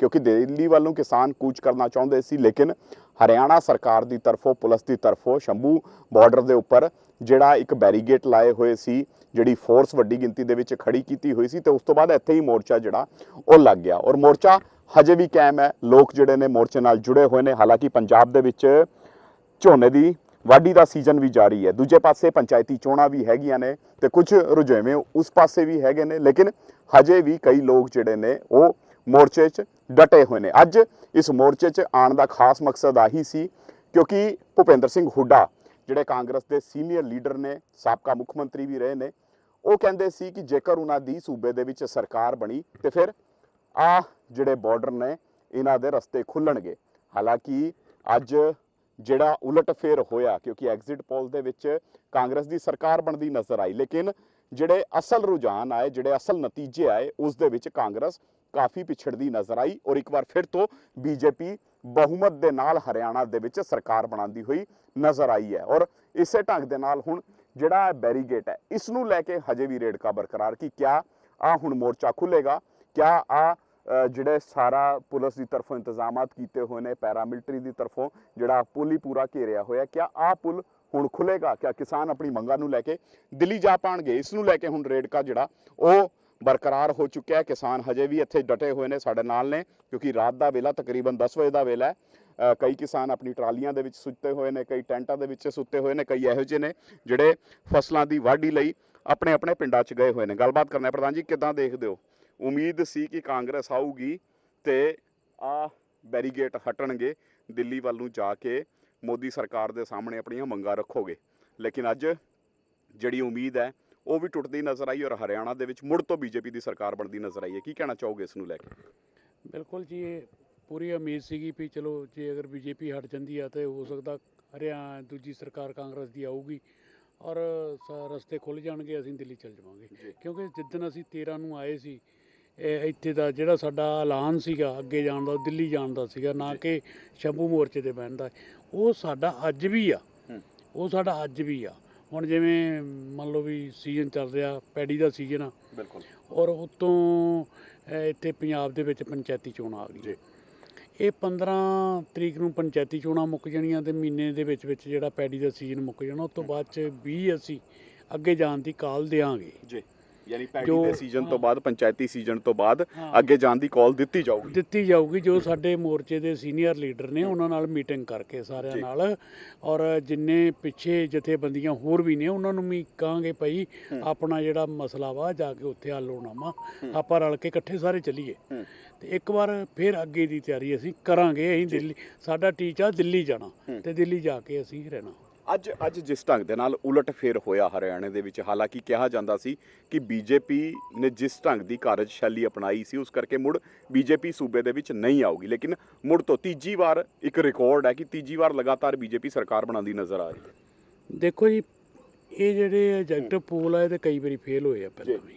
ਕਿਉਂਕਿ ਦਿੱਲੀ ਵੱਲੋਂ ਕਿਸਾਨ ਕੂਚ ਕਰਨਾ ਚਾਹੁੰਦੇ ਸੀ, ਲੇਕਿਨ ਹਰਿਆਣਾ ਸਰਕਾਰ ਦੀ ਤਰਫੋਂ, ਪੁਲਿਸ ਦੀ ਤਰਫੋਂ ਸ਼ੰਭੂ ਬਾਰਡਰ ਦੇ ਉੱਪਰ ਜਿਹੜਾ ਇੱਕ ਬੈਰੀਗੇਟ ਲਾਏ ਹੋਏ ਸੀ, ਜਿਹੜੀ ਫੋਰਸ ਵੱਡੀ ਗਿਣਤੀ ਦੇ ਵਿੱਚ ਖੜੀ ਕੀਤੀ ਹੋਈ ਸੀ ਤੇ ਉਸ ਤੋਂ ਬਾਅਦ ਇੱਥੇ ਹੀ ਮੋਰਚਾ ਜਿਹੜਾ ਉਹ ਲੱਗ ਗਿਆ। ਔਰ ਮੋਰਚਾ ਹਜੇ ਵੀ ਕਾਇਮ ਹੈ, ਲੋਕ ਜਿਹੜੇ ਨੇ ਮੋਰਚੇ ਨਾਲ ਜੁੜੇ ਹੋਏ ਨੇ, ਹਾਲਾਂਕਿ ਪੰਜਾਬ ਦੇ ਵਿੱਚ ਝੋਨੇ ਦੀ ਵਾਢੀ ਦਾ ਸੀਜ਼ਨ ਵੀ ਜਾਰੀ ਹੈ। ਦੂਜੇ ਪਾਸੇ ਪੰਚਾਇਤੀ ਚੋਣਾਂ ਵੀ ਹੈਗੀਆਂ ਨੇ ਤੇ ਕੁਝ ਰੁਝੇਵੇਂ ਉਸ ਪਾਸੇ ਵੀ ਹੈਗੇ ਨੇ, ਲੇਕਿਨ ਹਜੇ ਵੀ ਕਈ ਲੋਕ ਜਿਹੜੇ ਨੇ ਉਹ ਮੋਰਚੇ 'ਚ ਡਟੇ ਹੋਏ ਨੇ। ਅੱਜ ਇਸ ਮੋਰਚੇ 'ਚ ਆਉਣ ਦਾ ਖਾਸ ਮਕਸਦ ਆਹੀ ਸੀ, ਕਿਉਂਕਿ ਭੁਪਿੰਦਰ ਸਿੰਘ ਹੁੱਡਾ, ਜਿਹੜੇ ਕਾਂਗਰਸ ਦੇ ਸੀਨੀਅਰ ਲੀਡਰ ਨੇ, ਸਾਬਕਾ ਮੁੱਖ ਮੰਤਰੀ ਵੀ ਰਹੇ ਨੇ, ਉਹ ਕਹਿੰਦੇ ਸੀ ਕਿ ਜੇਕਰ ਉਹਨਾਂ ਦੀ ਸੂਬੇ ਦੇ ਵਿੱਚ ਸਰਕਾਰ ਬਣੀ, ਤੇ ਫਿਰ ਆ ਜਿਹੜੇ ਬਾਰਡਰ ਨੇ, ਇਹਨਾਂ ਦੇ ਰਸਤੇ ਖੁੱਲਣਗੇ। ਹਾਲਾਂਕਿ ਅੱਜ ਜਿਹੜਾ ਉਲਟ ਫੇਰ ਹੋਇਆ, ਕਿਉਂਕਿ ਐਗਜ਼ਿਟ ਪੋਲ ਦੇ ਵਿੱਚ ਕਾਂਗਰਸ ਦੀ ਸਰਕਾਰ ਬਣਦੀ ਨਜ਼ਰ ਆਈ, ਲੇਕਿਨ ਜਿਹੜੇ ਅਸਲ ਰੁਝਾਨ ਆਏ, ਜਿਹੜੇ ਅਸਲ ਨਤੀਜੇ ਆਏ, ਉਸ ਦੇ ਵਿੱਚ ਕਾਂਗਰਸ ਕਾਫੀ ਪਿਛੜਦੀ ਨਜ਼ਰ ਆਈ ਔਰ ਇੱਕ ਵਾਰ ਫਿਰ ਤੋਂ ਬੀਜੇਪੀ ਬਹੁਮਤ ਦੇ ਨਾਲ ਹਰਿਆਣਾ ਦੇ ਵਿੱਚ ਸਰਕਾਰ ਬਣਾਉਂਦੀ ਹੋਈ ਨਜ਼ਰ ਆਈ ਹੈ ਔਰ ਇਸੇ ਢੰਗ ਦੇ ਨਾਲ ਹੁਣ ਜਿਹੜਾ ਬੈਰੀਗੇਟ ਹੈ ਇਸ ਨੂੰ ਲੈ ਕੇ ਹਜੇ ਵੀ ਰੇੜਕਾ ਬਰਕਰਾਰ ਕਿ ਕਿਆ ਆ ਹੁਣ ਮੋਰਚਾ ਖੁੱਲੇਗਾ ਕਿਆ ਆ ਜਿਹੜੇ ਸਾਰਾ ਪੁਲਿਸ ਦੀ ਤਰਫੋਂ ਇੰਤਜ਼ਾਮਾਤ ਕੀਤੇ ਹੋਏ ਨੇ, ਪੈਰਾਮਿਲਟਰੀ ਦੀ ਤਰਫੋਂ ਜਿਹੜਾ ਪੁਲ ਹੀ ਪੂਰਾ ਘੇਰਿਆ ਹੋਇਆ, ਕਿਆ ਆ ਪੁਲ ਹੁਣ ਖੁੱਲੇਗਾ ਕਿਆ ਕਿਸਾਨ ਆਪਣੀ ਮੰਗਾਂ ਨੂੰ ਲੈ ਕੇ ਦਿੱਲੀ ਜਾ ਪਾਣਗੇ ਇਸ ਨੂੰ ਲੈ ਕੇ ਹੁਣ ਰੇੜਕਾ ਜਿਹੜਾ ਉਹ ਬਰਕਰਾਰ ਹੋ ਚੁੱਕਿਆ ਹੈ। ਕਿਸਾਨ ਹਜੇ ਵੀ ਇੱਥੇ ਡਟੇ ਹੋਏ ਨੇ ਸਾਡੇ ਨਾਲ ਨੇ, ਕਿਉਂਕਿ ਰਾਤ ਦਾ ਵੇਲਾ ਤਕਰੀਬਨ 10 ਵਜੇ ਦਾ ਵੇਲਾ ਹੈ। ਕਈ ਕਿਸਾਨ ਆਪਣੀ ਟਰਾਲੀਆਂ ਦੇ ਵਿੱਚ ਸੁੱਤੇ ਹੋਏ ਨੇ, ਕਈ ਟੈਂਟਾਂ ਦੇ ਵਿੱਚ ਸੁੱਤੇ ਹੋਏ ਨੇ, ਕਈ ਇਹੋ ਜਿਹੇ ਨੇ ਜਿਹੜੇ ਫਸਲਾਂ ਦੀ ਵਾਢੀ ਲਈ ਆਪਣੇ ਆਪਣੇ ਪਿੰਡਾਂ 'ਚ ਗਏ ਹੋਏ ਨੇ। ਗੱਲਬਾਤ ਕਰਨਾ ਹੈ। ਪ੍ਰਧਾਨ ਜੀ, ਕਿਦਾਂ ਦੇਖਦੇ ਹੋ? ਉਮੀਦ ਸੀ ਕਿ ਕਾਂਗਰਸ ਆਊਗੀ ਤੇ ਆ ਬੈਰੀਗੇਟ ਹਟਣਗੇ, ਦਿੱਲੀ ਵੱਲ ਨੂੰ ਜਾ ਕੇ ਮੋਦੀ ਸਰਕਾਰ ਦੇ ਸਾਹਮਣੇ ਆਪਣੀਆਂ ਮੰਗਾਂ ਰੱਖੋਗੇ। ਲੇਕਿਨ ਅੱਜ ਜਿਹੜੀ ਉਮੀਦ ਹੈ ਉਹ ਵੀ ਟੁੱਟਦੀ ਨਜ਼ਰ ਆਈ ਔਰ ਹਰਿਆਣਾ ਦੇ ਵਿੱਚ ਮੁੜ ਤੋਂ ਬੀਜੇਪੀ ਦੀ ਸਰਕਾਰ ਬਣਦੀ ਨਜ਼ਰ ਆਈ ਹੈ ਕੀ ਕਹਿਣਾ ਚਾਹੋਗੇ ਇਸ ਨੂੰ ਲੈ ਕੇ ਬਿਲਕੁਲ ਜੀ ਇਹ ਪੂਰੀ ਉਮੀਦ ਸੀਗੀ ਵੀ ਚਲੋ ਜੇ ਅਗਰ ਬੀਜੇਪੀ ਹਟ ਜਾਂਦੀ ਆ ਤੇ ਹੋ ਸਕਦਾ ਹਰਿਆਣਾ ਦੂਜੀ ਸਰਕਾਰ ਕਾਂਗਰਸ ਦੀ ਆਊਗੀ ਔਰ ਰਸਤੇ ਖੁੱਲ ਜਾਣਗੇ ਅਸੀਂ ਦਿੱਲੀ ਚਲ ਜਾਵਾਂਗੇ। ਕਿਉਂਕਿ ਜਿੱਦਣ ਅਸੀਂ 13 ਨੂੰ ਆਏ ਸੀ ਇਹ ਇੱਥੇ ਦਾ ਜਿਹੜਾ ਸਾਡਾ ਐਲਾਨ ਸੀਗਾ ਅੱਗੇ ਜਾਣ ਦਾ ਦਿੱਲੀ ਜਾਣ ਦਾ ਸੀਗਾ ਨਾ। ਕਿ ਸ਼ੰਭੂ ਮੋਰਚੇ ਤੇ ਬਹਿਣ ਦਾ ਉਹ ਸਾਡਾ ਅੱਜ ਵੀ ਆ। ਉਹ ਸਾਡਾ ਅੱਜ ਵੀ ਆ ਹੁਣ ਜਿਵੇਂ ਮੰਨ ਲਓ ਵੀ ਸੀਜ਼ਨ ਚੱਲ ਰਿਹਾ ਪੈਡੀ ਦਾ ਸੀਜ਼ਨ ਆ। ਬਿਲਕੁਲ। ਔਰ ਉਤੋਂ ਇੱਥੇ ਪੰਜਾਬ ਦੇ ਵਿੱਚ ਪੰਚਾਇਤੀ ਚੋਣਾਂ ਆ ਜੀ। ਗਈਆਂ ਇਹ 15 ਤਰੀਕ ਨੂੰ ਪੰਚਾਇਤੀ ਚੋਣਾਂ ਮੁੱਕ ਜਾਣੀਆਂ ਤੇ ਮਹੀਨੇ ਦੇ ਵਿੱਚ ਵਿੱਚ ਜਿਹੜਾ ਪੈਡੀ ਦਾ ਸੀਜ਼ਨ ਮੁੱਕ ਜਾਣਾ ਉਸ ਤੋਂ ਬਾਅਦ ਚ 20 ਅਸੀਂ ਅੱਗੇ ਜਾਣ ਦੀ ਕਾਲ ਦੇਵਾਂਗੇ ਜੀ। ਯਾਨੀ ਪੈਡੀ ਦੇ ਸੀਜ਼ਨ ਤੋਂ। ਬਾਅਦ ਪੰਚਾਇਤੀ ਸੀਜ਼ਨ ਤੋਂ ਬਾਅਦ। ਅੱਗੇ ਜਾਣ ਦੀ ਕਾਲ ਦਿੱਤੀ ਜਾਊਗੀ ਦਿੱਤੀ ਜਾਊਗੀ ਜੋ ਸਾਡੇ ਮੋਰਚੇ ਦੇ ਸੀਨੀਅਰ ਲੀਡਰ ਨੇ ਉਹਨਾਂ ਨਾਲ ਮੀਟਿੰਗ ਕਰਕੇ ਸਾਰਿਆਂ। ਨਾਲ ਔਰ ਜਿੰਨੇ ਪਿੱਛੇ ਜਥੇਬੰਦੀਆਂ ਹੋਰ ਵੀ ਨੇ ਉਹਨਾਂ ਨੂੰ ਵੀ ਕਹਾਂਗੇ ਭਾਈ। ਆਪਣਾ ਜਿਹੜਾ ਮਸਲਾ ਵਾ ਜਾ ਕੇ ਉੱਥੇ ਹੱਲ ਹੋਣਾ ਵਾ। ਆਪਾਂ ਰਲ ਕੇ ਇਕੱਠੇ ਸਾਰੇ ਚੱਲੀਏ। ਤੇ ਇੱਕ ਵਾਰ ਫਿਰ ਅੱਗੇ ਦੀ ਤਿਆਰੀ ਅਸੀਂ ਕਰਾਂਗੇ ਅਸੀਂ। ਦਿੱਲੀ ਸਾਡਾ ਟੀਚਾ ਦਿੱਲੀ ਜਾਣਾ। ਤੇ ਦਿੱਲੀ ਜਾ ਕੇ ਅਸੀਂ ਰਹਿਣਾ ਅੱਜ ਅੱਜ ਜਿਸ ਢੰਗ ਦੇ ਨਾਲ ਉਲਟ ਫੇਰ ਹੋਇਆ ਹਰਿਆਣੇ ਦੇ ਵਿੱਚ ਹਾਲਾਂਕਿ ਕਿਹਾ ਜਾਂਦਾ ਸੀ ਕਿ ਬੀਜੇਪੀ ਨੇ ਜਿਸ ਢੰਗ ਦੀ ਕਾਰਜਸ਼ੈਲੀ ਅਪਣਾਈ ਸੀ ਉਸ ਕਰਕੇ ਮੁੜ ਬੀਜੇਪੀ ਸੂਬੇ ਦੇ ਵਿੱਚ ਨਹੀਂ ਆਊਗੀ। ਲੇਕਿਨ ਮੁੜ ਤੋਂ ਤੀਜੀ ਵਾਰ ਇੱਕ ਰਿਕਾਰਡ ਹੈ ਕਿ ਤੀਜੀ ਵਾਰ ਲਗਾਤਾਰ ਬੀਜੇਪੀ ਸਰਕਾਰ ਬਣਾਉਂਦੀ ਨਜ਼ਰ ਆ ਰਹੀ ਹੈ। ਦੇਖੋ ਜੀ ਇਹ ਜਿਹੜੇ ਐਜੈਕਟਿਵ ਪੋਲ ਆ ਇਹ ਤੇ ਕਈ ਵਾਰੀ ਫੇਲ ਹੋਏ ਆ ਪਹਿਲਾਂ ਵੀ।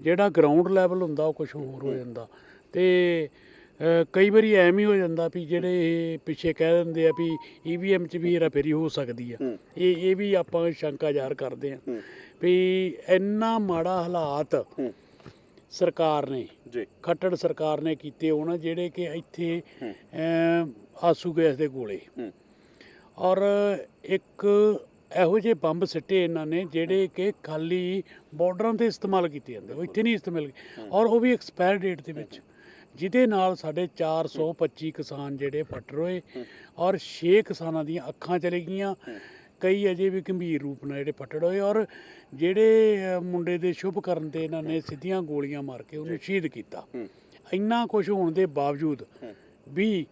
ਜਿਹੜਾ ਗਰਾਊਂਡ ਲੈਵਲ ਹੁੰਦਾ ਉਹ ਕੁਝ ਹੋਰ ਹੋ ਜਾਂਦਾ। ਤੇ ਕਈ ਵਾਰੀ ਐਵੇਂ ਹੀ ਹੋ ਜਾਂਦਾ ਵੀ ਜਿਹੜੇ ਇਹ ਪਿੱਛੇ ਕਹਿ ਦਿੰਦੇ ਆ ਵੀ ਈਵੀਐਮ 'ਚ ਵੀ ਹੇਰਾਫੇਰੀ ਹੋ ਸਕਦੀ ਆ। ਇਹ ਇਹ ਵੀ ਆਪਾਂ ਸ਼ੰਕਾ ਜ਼ਾਹਰ ਕਰਦੇ ਆ। ਵੀ ਇੰਨਾ ਮਾੜਾ ਹਾਲਾਤ। ਸਰਕਾਰ ਨੇ ਜੀ। ਖੱਟੜ ਸਰਕਾਰ ਨੇ ਕੀਤੇ ਹੋਣ ਜਿਹੜੇ ਕਿ ਇੱਥੇ ਆਸੂ ਗੈਸ ਦੇ ਗੋਲੇ। ਔਰ ਇੱਕ ਇਹੋ ਜਿਹੇ ਬੰਬ ਸਿੱਟੇ ਇਹਨਾਂ ਨੇ ਜਿਹੜੇ ਕਿ ਖਾਲੀ ਬਾਰਡਰਾਂ ਤੇ ਇਸਤੇਮਾਲ ਕੀਤੇ ਜਾਂਦੇ ਉਹ ਇੱਥੇ ਨਹੀਂ ਇਸਤੇਮਾਲ। ਔਰ ਉਹ ਵੀ ਐਕਸਪਾਇਰ ਡੇਟ ਦੇ ਵਿੱਚ। ਜਿਹਦੇ ਨਾਲ ਸਾਡੇ 425 ਕਿਸਾਨ ਜਿਹੜੇ ਫੱਟ ਹੂੰ। ਔਰ 6 ਕਿਸਾਨਾਂ ਦੀਆਂ ਅੱਖਾਂ ਚਲੇ ਗਈਆਂ। ਕਈ ਅਜੇ ਵੀ ਗੰਭੀਰ ਰੂਪ ਨਾਲ ਜਿਹੜੇ ਫੱਟੜ ਹੋਏ ਔਰ ਜਿਹੜੇ ਮੁੰਡੇ ਦੇ ਸ਼ੁਭ ਕਰਨ ਤੇ ਇਹਨਾਂ ਨੇ ਸਿੱਧੀਆਂ ਗੋਲੀਆਂ ਮਾਰ ਕੇ ਉਹਨੂੰ ਸ਼ਹੀਦ ਕੀਤਾ। ਇੰਨਾ ਕੁਝ ਹੋਣ ਦੇ ਬਾਵਜੂਦ। ਵੀ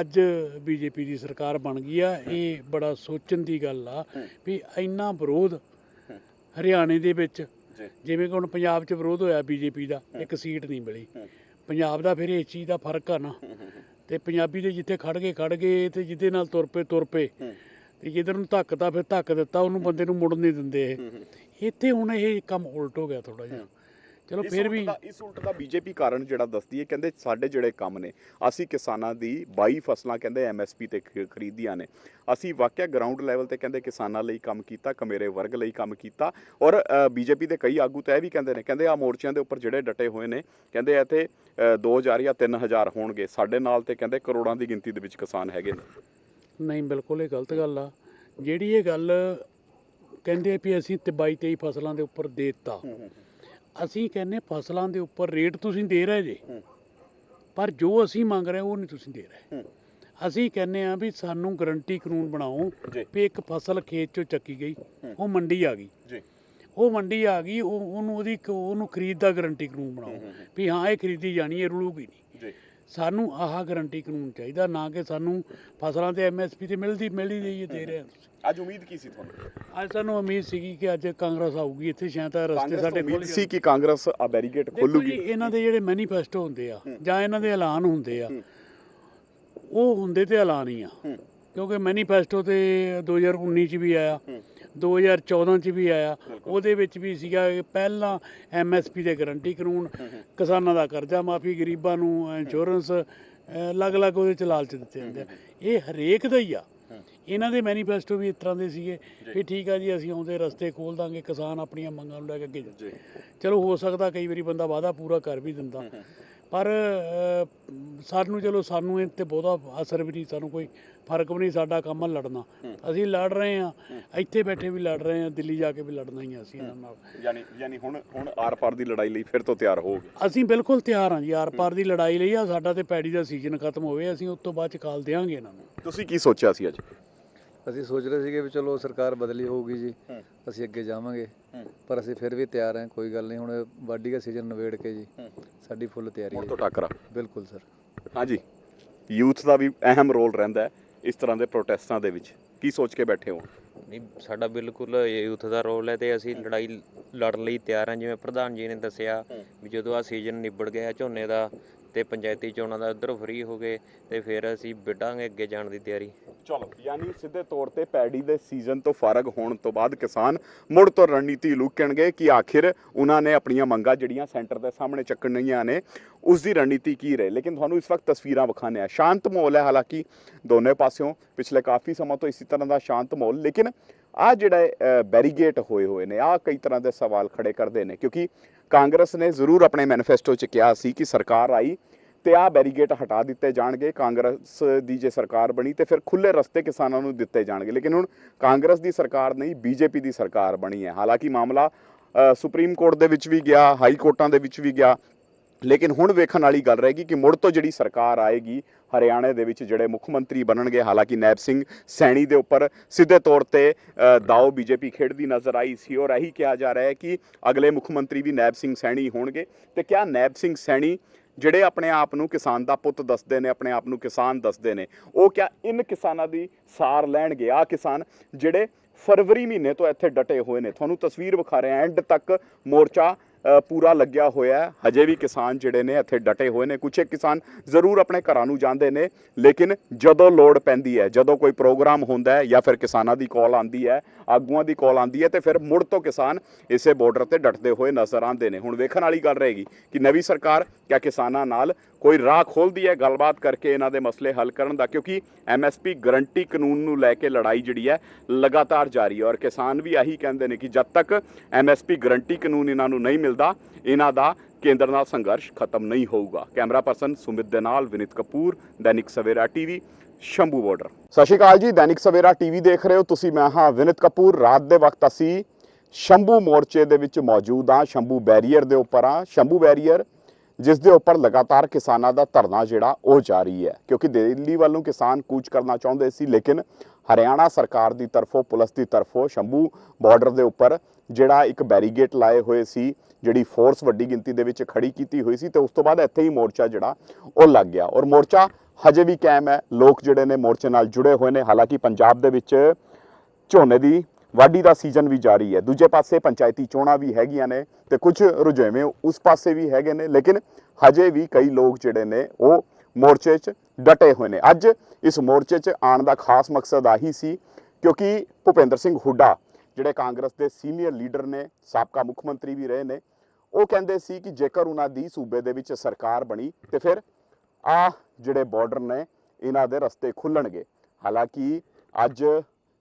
ਅੱਜ ਬੀਜੇਪੀ ਦੀ ਸਰਕਾਰ ਬਣ ਗਈ ਆ ਇਹ ਬੜਾ ਸੋਚਣ ਦੀ ਗੱਲ ਆ। ਵੀ ਇੰਨਾ ਵਿਰੋਧ ਹਰਿਆਣੇ ਦੇ ਵਿੱਚ ਜਿਵੇਂ ਕਿ ਹੁਣ ਪੰਜਾਬ 'ਚ ਵਿਰੋਧ ਹੋਇਆ ਬੀਜੇਪੀ ਦਾ ਇੱਕ ਸੀਟ ਨਹੀਂ ਮਿਲੀ। ਪੰਜਾਬ ਦਾ ਫਿਰ ਇਸ ਚੀਜ਼ ਦਾ ਫ਼ਰਕ ਆ ਨਾ। ਤੇ ਪੰਜਾਬੀ ਦੇ ਜਿੱਥੇ ਖੜ ਗਏ ਖੜ ਗਏ ਤੇ ਜਿਹਦੇ ਨਾਲ ਤੁਰ ਪਏ ਤੁਰ ਪਏ। ਤੇ ਜਿੱਧਰ ਨੂੰ ਧੱਕਦਾ ਫਿਰ ਧੱਕ ਦਿੱਤਾ ਉਹਨੂੰ ਬੰਦੇ ਨੂੰ ਮੁੜਨ ਨਹੀਂ ਦਿੰਦੇ ਇਹ। ਇੱਥੇ ਹੁਣ ਇਹ ਕੰਮ ਉਲਟ ਹੋ ਗਿਆ ਥੋੜਾ ਜਿਹਾ। ਚਲੋ ਫਿਰ ਵੀ ਇਸ ਉਲਟ ਦਾ ਬੀਜੇਪੀ ਕਾਰਨ ਜਿਹੜਾ ਦੱਸਦੀ ਹੈ ਕਹਿੰਦੇ ਸਾਡੇ ਜਿਹੜੇ ਕੰਮ ਨੇ ਅਸੀਂ ਕਿਸਾਨਾਂ ਦੀ 22 ਫਸਲਾਂ ਕਹਿੰਦੇ ਐਮਐਸਪੀ ਤੇ ਖਰੀਦੀਆਂ ਨੇ। ਅਸੀਂ ਵਾਕਿਆ ਗਰਾਊਂਡ ਲੈਵਲ ਤੇ ਕਹਿੰਦੇ ਕਿਸਾਨਾਂ ਲਈ ਕੰਮ ਕੀਤਾ ਕਮੇਰੇ ਵਰਗ ਲਈ ਕੰਮ ਕੀਤਾ ਔਰ ਬੀਜੇਪੀ ਦੇ ਕਈ ਆਗੂ ਤਾਂ ਇਹ ਵੀ ਕਹਿੰਦੇ ਨੇ ਕਹਿੰਦੇ ਆ ਮੋਰਚਿਆਂ ਦੇ ਉੱਪਰ ਜਿਹੜੇ ਡਟੇ ਹੋਏ ਨੇ ਕਹਿੰਦੇ ਇੱਥੇ 2000 ਜਾਂ 3000 ਹੋਣਗੇ। ਸਾਡੇ ਨਾਲ ਤੇ ਕਹਿੰਦੇ ਕਰੋੜਾਂ ਦੀ ਗਿਣਤੀ ਦੇ ਵਿੱਚ ਕਿਸਾਨ ਹੈਗੇ ਨੇ। ਨਹੀਂ ਬਿਲਕੁਲ ਇਹ ਗਲਤ ਗੱਲ ਆ। ਜਿਹੜੀ ਇਹ ਗੱਲ ਕਹਿੰਦੇ ਆ ਵੀ ਅਸੀਂ ਤੇ 22 23 ਫਸਲਾਂ ਦੇ ਉੱਪਰ ਦੇ ਦਿੱਤਾ ਅਸੀਂ ਕਹਿੰਨੇ ਫਸਲਾਂ ਦੇ ਉੱਪਰ ਰੇਟ ਤੁਸੀਂ ਦੇ ਰਹੇ ਜੇ। ਪਰ ਜੋ ਅਸੀਂ ਮੰਗ ਰਹੇ ਉਹ ਨਹੀਂ ਤੁਸੀਂ ਦੇ ਰਹੇ। ਅਸੀਂ ਕਹਿੰਨੇ ਆ ਵੀ ਸਾਨੂੰ ਗਰੰਟੀ ਕਾਨੂੰਨ ਬਣਾਓ ਵੀ ਇੱਕ ਫਸਲ ਖੇਤ ਚੋਂ ਚੱਕੀ ਗਈ। ਉਹ ਮੰਡੀ ਆ ਗਈ। ਜੀ। ਉਹ ਮੰਡੀ ਆ ਗਈ ਉਹ ਉਹਨੂੰ ਉਹਦੀ ਉਹਨੂੰ ਖਰੀਦ ਦਾ ਗਰੰਟੀ ਕਾਨੂੰਨ ਬਣਾਓ ਵੀ ਹਾਂ ਇਹ ਖਰੀਦੀ ਜਾਣੀ ਹੈ ਰੁਲੂਗੀ ਨਹੀਂ। ਜੀ। ਸਾਨੂੰ ਆਹ ਗਰੰਟੀ ਕਾਨੂੰਨ ਚਾਹੀਦਾ ਨਾ ਕਿ ਸਾਨੂੰ ਫਸਲਾਂ ਤੇ ਐਮਐਸਪੀ ਤੇ ਮਿਲਦੀ ਮਿਲਦੀ ਹੈ ਦੇ ਰਹੇ ਤੁਸੀਂ ਅੱਜ ਉਮੀਦ ਕੀ ਸੀ ਤੁਹਾਨੂੰ ਅੱਜ ਸਾਨੂੰ ਉਮੀਦ ਸੀਗੀ ਕਿ ਅੱਜ ਕਾਂਗਰਸ ਆਊਗੀ ਇੱਥੇ ਸ਼ਾਇਦ ਤਾਂ ਰਸਤੇ ਸਾਡੇ ਖੁੱਲ ਸੀ ਕਿ ਕਾਂਗਰਸ ਆ ਜੀ ਖੋਲੂਗੀ ਇਹਨਾਂ ਦੇ ਜਿਹੜੇ ਮੈਨੀਫੈਸਟੋ ਹੁੰਦੇ ਆ ਜਾਂ ਇਹਨਾਂ ਦੇ ਐਲਾਨ ਹੁੰਦੇ ਆ। ਉਹ ਹੁੰਦੇ ਤੇ ਐਲਾਨ ਹੀ ਆ। ਕਿਉਂਕਿ ਮੈਨੀਫੈਸਟੋ ਤੇ 2019 ਚ ਵੀ ਆਇਆ। 2014 ਚ ਵੀ ਆਇਆ। ਉਹਦੇ ਵਿੱਚ ਵੀ ਸੀਗਾ ਕਿ ਪਹਿਲਾਂ ਐਮਐਸਪੀ ਦੇ ਗਰੰਟੀ ਕਾਨੂੰਨ ਕਿਸਾਨਾਂ ਦਾ ਕਰਜ਼ਾ ਮਾਫੀ ਗਰੀਬਾਂ ਨੂੰ ਇੰਸ਼ੋਰੈਂਸ ਅਲੱਗ-ਅਲੱਗ ਉਹਦੇ ਚ ਲਾਲਚ ਦਿੱਤੇ ਜਾਂਦੇ ਆ। ਇਹ ਹਰੇਕ ਦਾ ਹੀ ਆ। ਇਹਨਾਂ ਦੇ ਮੈਨੀਫੈਸਟੋ ਵੀ ਇਸ ਤਰ੍ਹਾਂ ਦੇ ਸੀਗੇ ਵੀ ਠੀਕ ਆ ਜੀ ਅਸੀਂ ਆਉਂਦੇ ਰਸਤੇ ਖੋਲ ਦਾਂਗੇ ਕਿਸਾਨ ਆਪਣੀਆਂ ਮੰਗਾਂ ਨੂੰ ਲੈ ਕੇ ਅੱਗੇ ਜਾ ਜੀ। ਚਲੋ ਹੋ ਸਕਦਾ ਕਈ ਵਾਰੀ ਬੰਦਾ ਵਾਅਦਾ ਪੂਰਾ ਕਰ ਵੀ ਦਿੰਦਾ। ਪਰ ਸਾਨੂੰ ਚਲੋ ਸਾਨੂੰ ਇਹ ਤੇ ਬਹੁਤਾ ਅਸਰ ਵੀ ਨਹੀਂ ਸਾਨੂੰ ਕੋਈ ਫ਼ਰਕ ਵੀ ਨਹੀਂ ਸਾਡਾ ਕੰਮ ਆ ਲੜਨਾ। ਅਸੀਂ ਲੜ ਰਹੇ ਆ ਇੱਥੇ ਬੈਠੇ ਵੀ ਲੜ ਰਹੇ ਆ ਦਿੱਲੀ ਜਾ ਕੇ ਵੀ ਲੜਨਾ ਹੀ ਆ ਅਸੀਂ ਇਹਨਾਂ ਨਾਲ। ਯਾਨੀ ਯਾਨੀ ਹੁਣ ਹੁਣ ਆਰ-ਪਾਰ ਦੀ ਲੜਾਈ ਲਈ ਫਿਰ ਤੋਂ ਤਿਆਰ ਹੋਗੇ ਅਸੀਂ ਬਿਲਕੁਲ ਤਿਆਰ ਹਾਂ ਜੀ ਆਰ ਪਾਰ ਦੀ ਲੜਾਈ ਲਈ ਆ ਸਾਡਾ ਤੇ ਪੈੜੀ ਦਾ ਸੀਜ਼ਨ ਖਤਮ ਹੋਵੇ ਅਸੀਂ ਉਸ ਤੋਂ ਬਾਅਦ ਚ ਕਾਲ ਦੇਾਂਗੇ ਇਹਨਾਂ ਨੂੰ। ਤੁਸੀਂ ਕੀ ਸੋਚਿਆ ਸੀ ਅੱਜ? ਅਸੀਂ ਸੋਚ ਰਹੇ ਸੀਗੇ ਵੀ ਚਲੋ ਸਰਕਾਰ ਬਦਲੀ ਹੋਊਗੀ ਜੀ। ਅਸੀਂ ਅੱਗੇ ਜਾਵਾਂਗੇ। ਪਰ ਅਸੀਂ ਫਿਰ ਵੀ ਤਿਆਰ ਹਾਂ ਕੋਈ ਗੱਲ ਨਹੀਂ ਹੁਣ ਵਾਢੀ ਦਾ ਸੀਜ਼ਨ ਨਵੇੜ ਕੇ ਜੀ ਸਾਡੀ ਫੁੱਲ ਤਿਆਰੀ ਹੈ ਤੋਂ ਟੱਕਰਾ। ਬਿਲਕੁਲ ਸਰ। ਹਾਂਜੀ। ਯੂਥ ਦਾ ਵੀ ਅਹਿਮ ਰੋਲ ਰਹਿੰਦਾ ਹੈ ਇਸ ਤਰ੍ਹਾਂ ਦੇ ਪ੍ਰੋਟੈਸਟਾਂ ਦੇ ਵਿੱਚ। ਕੀ ਸੋਚ ਕੇ ਬੈਠੇ ਹੋ? ਨਹੀਂ ਸਾਡਾ ਬਿਲਕੁਲ ਯੂਥ ਦਾ ਰੋਲ ਹੈ ਤੇ ਅਸੀਂ ਲੜਾਈ ਲੜਨ ਲਈ ਤਿਆਰ ਹਾਂ। ਜਿਵੇਂ ਪ੍ਰਧਾਨ ਜੀ ਨੇ ਦੱਸਿਆ ਵੀ ਜਦੋਂ ਆ ਸੀਜ਼ਨ ਨਿਬੜ ਗਿਆ ਝੋਨੇ ਦਾ ਤੇ ਪੰਚਾਇਤੀ ਚੋਣਾਂ ਦਾ ਉਧਰ ਫ੍ਰੀ ਹੋ ਗਏ ਤੇ ਫਿਰ ਅਸੀਂ ਵਿੱਢਾਂਗੇ ਅੱਗੇ ਜਾਣ ਦੀ ਤਿਆਰੀ। ਚਲੋ, ਯਾਨੀ ਸਿੱਧੇ ਤੌਰ ਤੇ ਪੈੜੀ ਦੇ ਸੀਜ਼ਨ ਤੋਂ ਫਾਰਗ ਹੋਣ ਤੋਂ ਬਾਅਦ ਕਿਸਾਨ ਮੁੜ ਤੋਂ ਰਣਨੀਤੀ ਲੁਕਣਗੇ ਕਿ ਆਖਿਰ ਉਹਨਾਂ ਨੇ ਆਪਣੀਆਂ ਮੰਗਾਂ ਜਿਹੜੀਆਂ ਸੈਂਟਰ ਦੇ ਸਾਹਮਣੇ ਚੱਕਣੀਆਂ ਨੇ, ਉਸ ਦੀ ਰਣਨੀਤੀ ਕੀ ਰਹੇ? ਲੇਕਿਨ ਤੁਹਾਨੂੰ ਇਸ ਵਕਤ ਤਸਵੀਰਾਂ ਵਿਖਾਣੇ ਆ ਸ਼ਾਂਤ ਮਾਹੌਲ ਹੈ, ਹਾਲਾਂਕਿ ਦੋਨੇ ਪਾਸਿਓਂ ਪਿਛਲੇ ਕਾਫੀ ਸਮਾਂ ਤੋਂ ਇਸੇ ਤਰ੍ਹਾਂ ਦਾ ਸ਼ਾਂਤ ਮਾਹੌਲ, ਲੇਕਿਨ ਆ ਜਿਹੜਾ ਬੈਰੀਗੇਟ ਹੋਏ ਹੋਏ ਨੇ ਆ ਕਈ ਤਰ੍ਹਾਂ ਦੇ ਸਵਾਲ ਖੜੇ ਕਰਦੇ ਨੇ, ਕਿਉਂਕਿ ਕਾਂਗਰਸ ਨੇ ਜ਼ਰੂਰ ਆਪਣੇ ਮੈਨੀਫੈਸਟੋ 'ਚ ਕਿਹਾ ਸੀ ਕਿ ਸਰਕਾਰ ਆਈ ਤੇ ਆ ਬੈਰੀਗੇਟ ਹਟਾ ਦਿੱਤੇ ਜਾਣਗੇ, ਕਾਂਗਰਸ ਦੀ ਜੇ ਸਰਕਾਰ ਬਣੀ ਤੇ ਫਿਰ ਖੁੱਲੇ ਰਸਤੇ ਕਿਸਾਨਾਂ ਨੂੰ ਦਿੱਤੇ ਜਾਣਗੇ। ਲੇਕਿਨ ਹੁਣ ਕਾਂਗਰਸ ਦੀ ਸਰਕਾਰ ਨਹੀਂ, ਬੀਜੇਪੀ ਦੀ ਸਰਕਾਰ ਬਣੀ ਹੈ। ਹਾਲਾਂਕਿ ਮਾਮਲਾ ਸੁਪਰੀਮ ਕੋਰਟ ਦੇ ਵਿੱਚ ਵੀ ਗਿਆ, ਹਾਈ ਕੋਰਟਾਂ ਦੇ ਵਿੱਚ ਵੀ ਗਿਆ ਲੇਕਿਨ ਹੁਣ ਵੇਖਣ ਵਾਲੀ ਗੱਲ ਰਹੇਗੀ ਕਿ ਮੁੜ ਤੋਂ ਜਿਹੜੀ ਸਰਕਾਰ ਆਏਗੀ ਹਰਿਆਣੇ ਦੇ ਵਿੱਚ ਜਿਹੜੇ ਮੁੱਖ ਮੰਤਰੀ ਬਣਨਗੇ ਹਾਲਾਂਕਿ ਨੈਬ ਸਿੰਘ ਸੈਣੀ ਦੇ ਉੱਪਰ ਸਿੱਧੇ ਤੌਰ ਤੇ ਅ, ਦਾਅਓ ਬੀਜੇਪੀ ਖੇਡਦੀ ਨਜ਼ਰ ਆਈ ਸੀ। ਔਰ ਇਹੀ ਕਿਹਾ ਜਾ ਰਿਹਾ ਹੈ ਕਿ ਅਗਲੇ ਮੁੱਖ ਮੰਤਰੀ ਵੀ ਨੈਬ ਸਿੰਘ ਸੈਣੀ ਹੋਣਗੇ। ਤੇ ਕਿਆ ਨੈਬ ਸਿੰਘ ਸੈਣੀ ਜਿਹੜੇ ਆਪਣੇ ਆਪ ਨੂੰ ਕਿਸਾਨ ਦਾ ਪੁੱਤ ਦੱਸਦੇ ਨੇ ਆਪਣੇ ਆਪ ਨੂੰ ਕਿਸਾਨ ਦੱਸਦੇ ਨੇ ਉਹ ਕਿਆ ਇਨ ਕਿਸਾਨਾਂ ਦੀ ਸਾਰ ਲੈਣਗੇ? ਆ ਕਿਸਾਨ ਜਿਹੜੇ ਫਰਵਰੀ ਮਹੀਨੇ ਤੋਂ ਇੱਥੇ ਡਟੇ ਹੋਏ ਨੇ। ਤੁਹਾਨੂੰ ਤਸਵੀਰ ਵਿਖਾ ਰਹੇ ਐਂਡ ਤੱਕ ਮੋਰਚਾ ਪੂਰਾ ਲੱਗਿਆ ਹੋਇਆ ਹਜੇ ਵੀ ਕਿਸਾਨ ਜਿਹੜੇ ਨੇ ਇੱਥੇ ਡਟੇ ਹੋਏ ਨੇ। ਕੁਝ ਕਿਸਾਨ ਜ਼ਰੂਰ ਆਪਣੇ ਘਰਾਂ ਨੂੰ ਜਾਂਦੇ ਨੇ, ਲੇਕਿਨ ਜਦੋਂ ਲੋੜ ਪੈਂਦੀ ਹੈ, ਜਦੋਂ ਕੋਈ ਪ੍ਰੋਗਰਾਮ ਹੁੰਦਾ ਹੈ ਜਾਂ ਫਿਰ ਕਿਸਾਨਾਂ ਦੀ ਕਾਲ ਆਂਦੀ ਹੈ, ਆਗੂਆਂ ਦੀ ਕਾਲ ਆਂਦੀ ਹੈ, ਤੇ ਫਿਰ ਮੁੜ ਤੋਂ ਕਿਸਾਨ ਇਸੇ ਬਾਰਡਰ ਤੇ ਡਟਦੇ ਹੋਏ ਨਜ਼ਰ ਆਉਂਦੇ ਨੇ। ਹੁਣ ਵੇਖਣ ਵਾਲੀ ਗੱਲ ਰਹੇਗੀ ਕਿ ਨਵੀਂ ਸਰਕਾਰ ਕਿਆ ਕਿਸਾਨਾਂ ਨਾਲ ਕੋਈ ਰਾਹ ਖੋਲਦੀ ਹੈ ਗੱਲਬਾਤ ਕਰਕੇ ਇਹਨਾਂ ਦੇ ਮਸਲੇ ਹੱਲ ਕਰਨ ਦਾ, ਕਿਉਂਕਿ ਐਮਐਸਪੀ ਗਰੰਟੀ ਕਾਨੂੰਨ ਨੂੰ ਲੈ ਕੇ ਲੜਾਈ ਜਿਹੜੀ ਹੈ ਲਗਾਤਾਰ ਜਾਰੀ ਹੈ। ਔਰ ਕਿਸਾਨ ਵੀ ਆਹੀ ਕਹਿੰਦੇ ਨੇ ਕਿ ਜਦ ਤੱਕ ਐਮਐਸਪੀ ਗਰੰਟੀ ਕਾਨੂੰਨ ਇਹਨਾਂ ਨੂੰ ਨਹੀਂ ਮਿਲਦਾ, ਇਹਨਾਂ ਦਾ ਕੇਂਦਰ ਨਾਲ ਸੰਘਰਸ਼ ਖਤਮ ਨਹੀਂ ਹੋਊਗਾ। ਕੈਮਰਾ ਪਰਸਨ ਸੁਮਿਤ ਦੇ ਨਾਲ ਵਿਨਿਤ ਕਪੂਰ, ਦੈਨਿਕ ਸਵੇਰਾ ਟੀਵੀ, ਸ਼ੰਭੂ ਬਾਰਡਰ। ਸਤਿ ਸ਼੍ਰੀ ਅਕਾਲ ਜੀ, ਦੈਨਿਕ ਸਵੇਰਾ ਟੀਵੀ ਦੇਖ ਰਹੇ ਹੋ ਤੁਸੀਂ। ਮੈਂ ਹਾਂ ਵਿਨਿਤ ਕਪੂਰ। ਰਾਤ ਦੇ ਵਕਤ ਅਸੀਂ ਸ਼ੰਭੂ ਮੋਰਚੇ ਦੇ ਵਿੱਚ ਮੌਜੂਦ ਹਾਂ, ਸ਼ੰਭੂ ਬੈਰੀਅਰ ਦੇ ਉੱਪਰ ਹਾਂ। ਸ਼ੰਭੂ ਬੈਰੀਅਰ ਜਿਸ ਦੇ ਉੱਪਰ ਲਗਾਤਾਰ ਕਿਸਾਨਾਂ ਦਾ ਧਰਨਾ ਜਿਹੜਾ ਉਹ ਜਾਰੀ ਹੈ। ਕਿਉਂਕਿ ਦਿੱਲੀ ਵੱਲੋਂ ਕਿਸਾਨ ਕੂਚ ਕਰਨਾ ਚਾਹੁੰਦੇ ਸੀ, ਲੇਕਿਨ ਹਰਿਆਣਾ ਸਰਕਾਰ ਦੀ ਤਰਫੋਂ, ਪੁਲਿਸ ਦੀ ਤਰਫੋਂ ਸ਼ੰਭੂ ਬਾਰਡਰ ਦੇ ਉੱਪਰ ਜਿਹੜਾ ਇੱਕ ਬੈਰੀਗੇਟ ਲਾਏ ਹੋਏ ਸੀ, ਜਿਹੜੀ ਫੋਰਸ ਵੱਡੀ ਗਿਣਤੀ ਦੇ ਵਿੱਚ ਖੜੀ ਕੀਤੀ ਹੋਈ ਸੀ ਤੇ ਉਸ ਤੋਂ ਬਾਅਦ ਇੱਥੇ ਹੀ ਮੋਰਚਾ ਜਿਹੜਾ ਉਹ ਲੱਗ ਗਿਆ। ਔਰ ਮੋਰਚਾ ਹਜੇ ਵੀ ਕਾਇਮ ਹੈ। ਲੋਕ ਜਿਹੜੇ ਨੇ ਮੋਰਚੇ ਨਾਲ ਜੁੜੇ ਹੋਏ ਨੇ। ਹਾਲਾਂਕਿ ਪੰਜਾਬ ਦੇ ਵਿੱਚ ਝੋਨੇ ਦੀ ਵਾਢੀ ਦਾ ਸੀਜ਼ਨ ਵੀ ਜਾਰੀ ਹੈ। ਦੂਜੇ ਪਾਸੇ ਪੰਚਾਇਤੀ ਚੋਣਾਂ ਵੀ ਹੈਗੀਆਂ ਨੇ ਤੇ ਕੁਝ ਰੁਝੇਵੇਂ ਉਸ ਪਾਸੇ ਵੀ ਹੈਗੇ ਨੇ, ਲੇਕਿਨ ਹਜੇ ਵੀ ਕਈ ਲੋਕ ਜਿਹੜੇ ਨੇ ਉਹ ਮੋਰਚੇ 'ਚ ਡਟੇ ਹੋਏ ਨੇ। ਅੱਜ ਇਸ ਮੋਰਚੇ 'ਚ ਆਉਣ ਦਾ ਖਾਸ ਮਕਸਦ ਆਹੀ ਸੀ, ਕਿਉਂਕਿ ਭੁਪਿੰਦਰ ਸਿੰਘ ਹੁੱਡਾ, ਜਿਹੜੇ ਕਾਂਗਰਸ ਦੇ ਸੀਨੀਅਰ ਲੀਡਰ ਨੇ, ਸਾਬਕਾ ਮੁੱਖ ਮੰਤਰੀ ਵੀ ਰਹੇ ਨੇ, ਉਹ ਕਹਿੰਦੇ ਸੀ ਕਿ ਜੇਕਰ ਉਹਨਾਂ ਦੀ ਸੂਬੇ ਦੇ ਵਿੱਚ ਸਰਕਾਰ ਬਣੀ, ਤੇ ਫਿਰ ਆ ਜਿਹੜੇ ਬਾਰਡਰ ਨੇ, ਇਹਨਾਂ ਦੇ ਰਸਤੇ ਖੁੱਲਣਗੇ। ਹਾਲਾਂਕਿ ਅੱਜ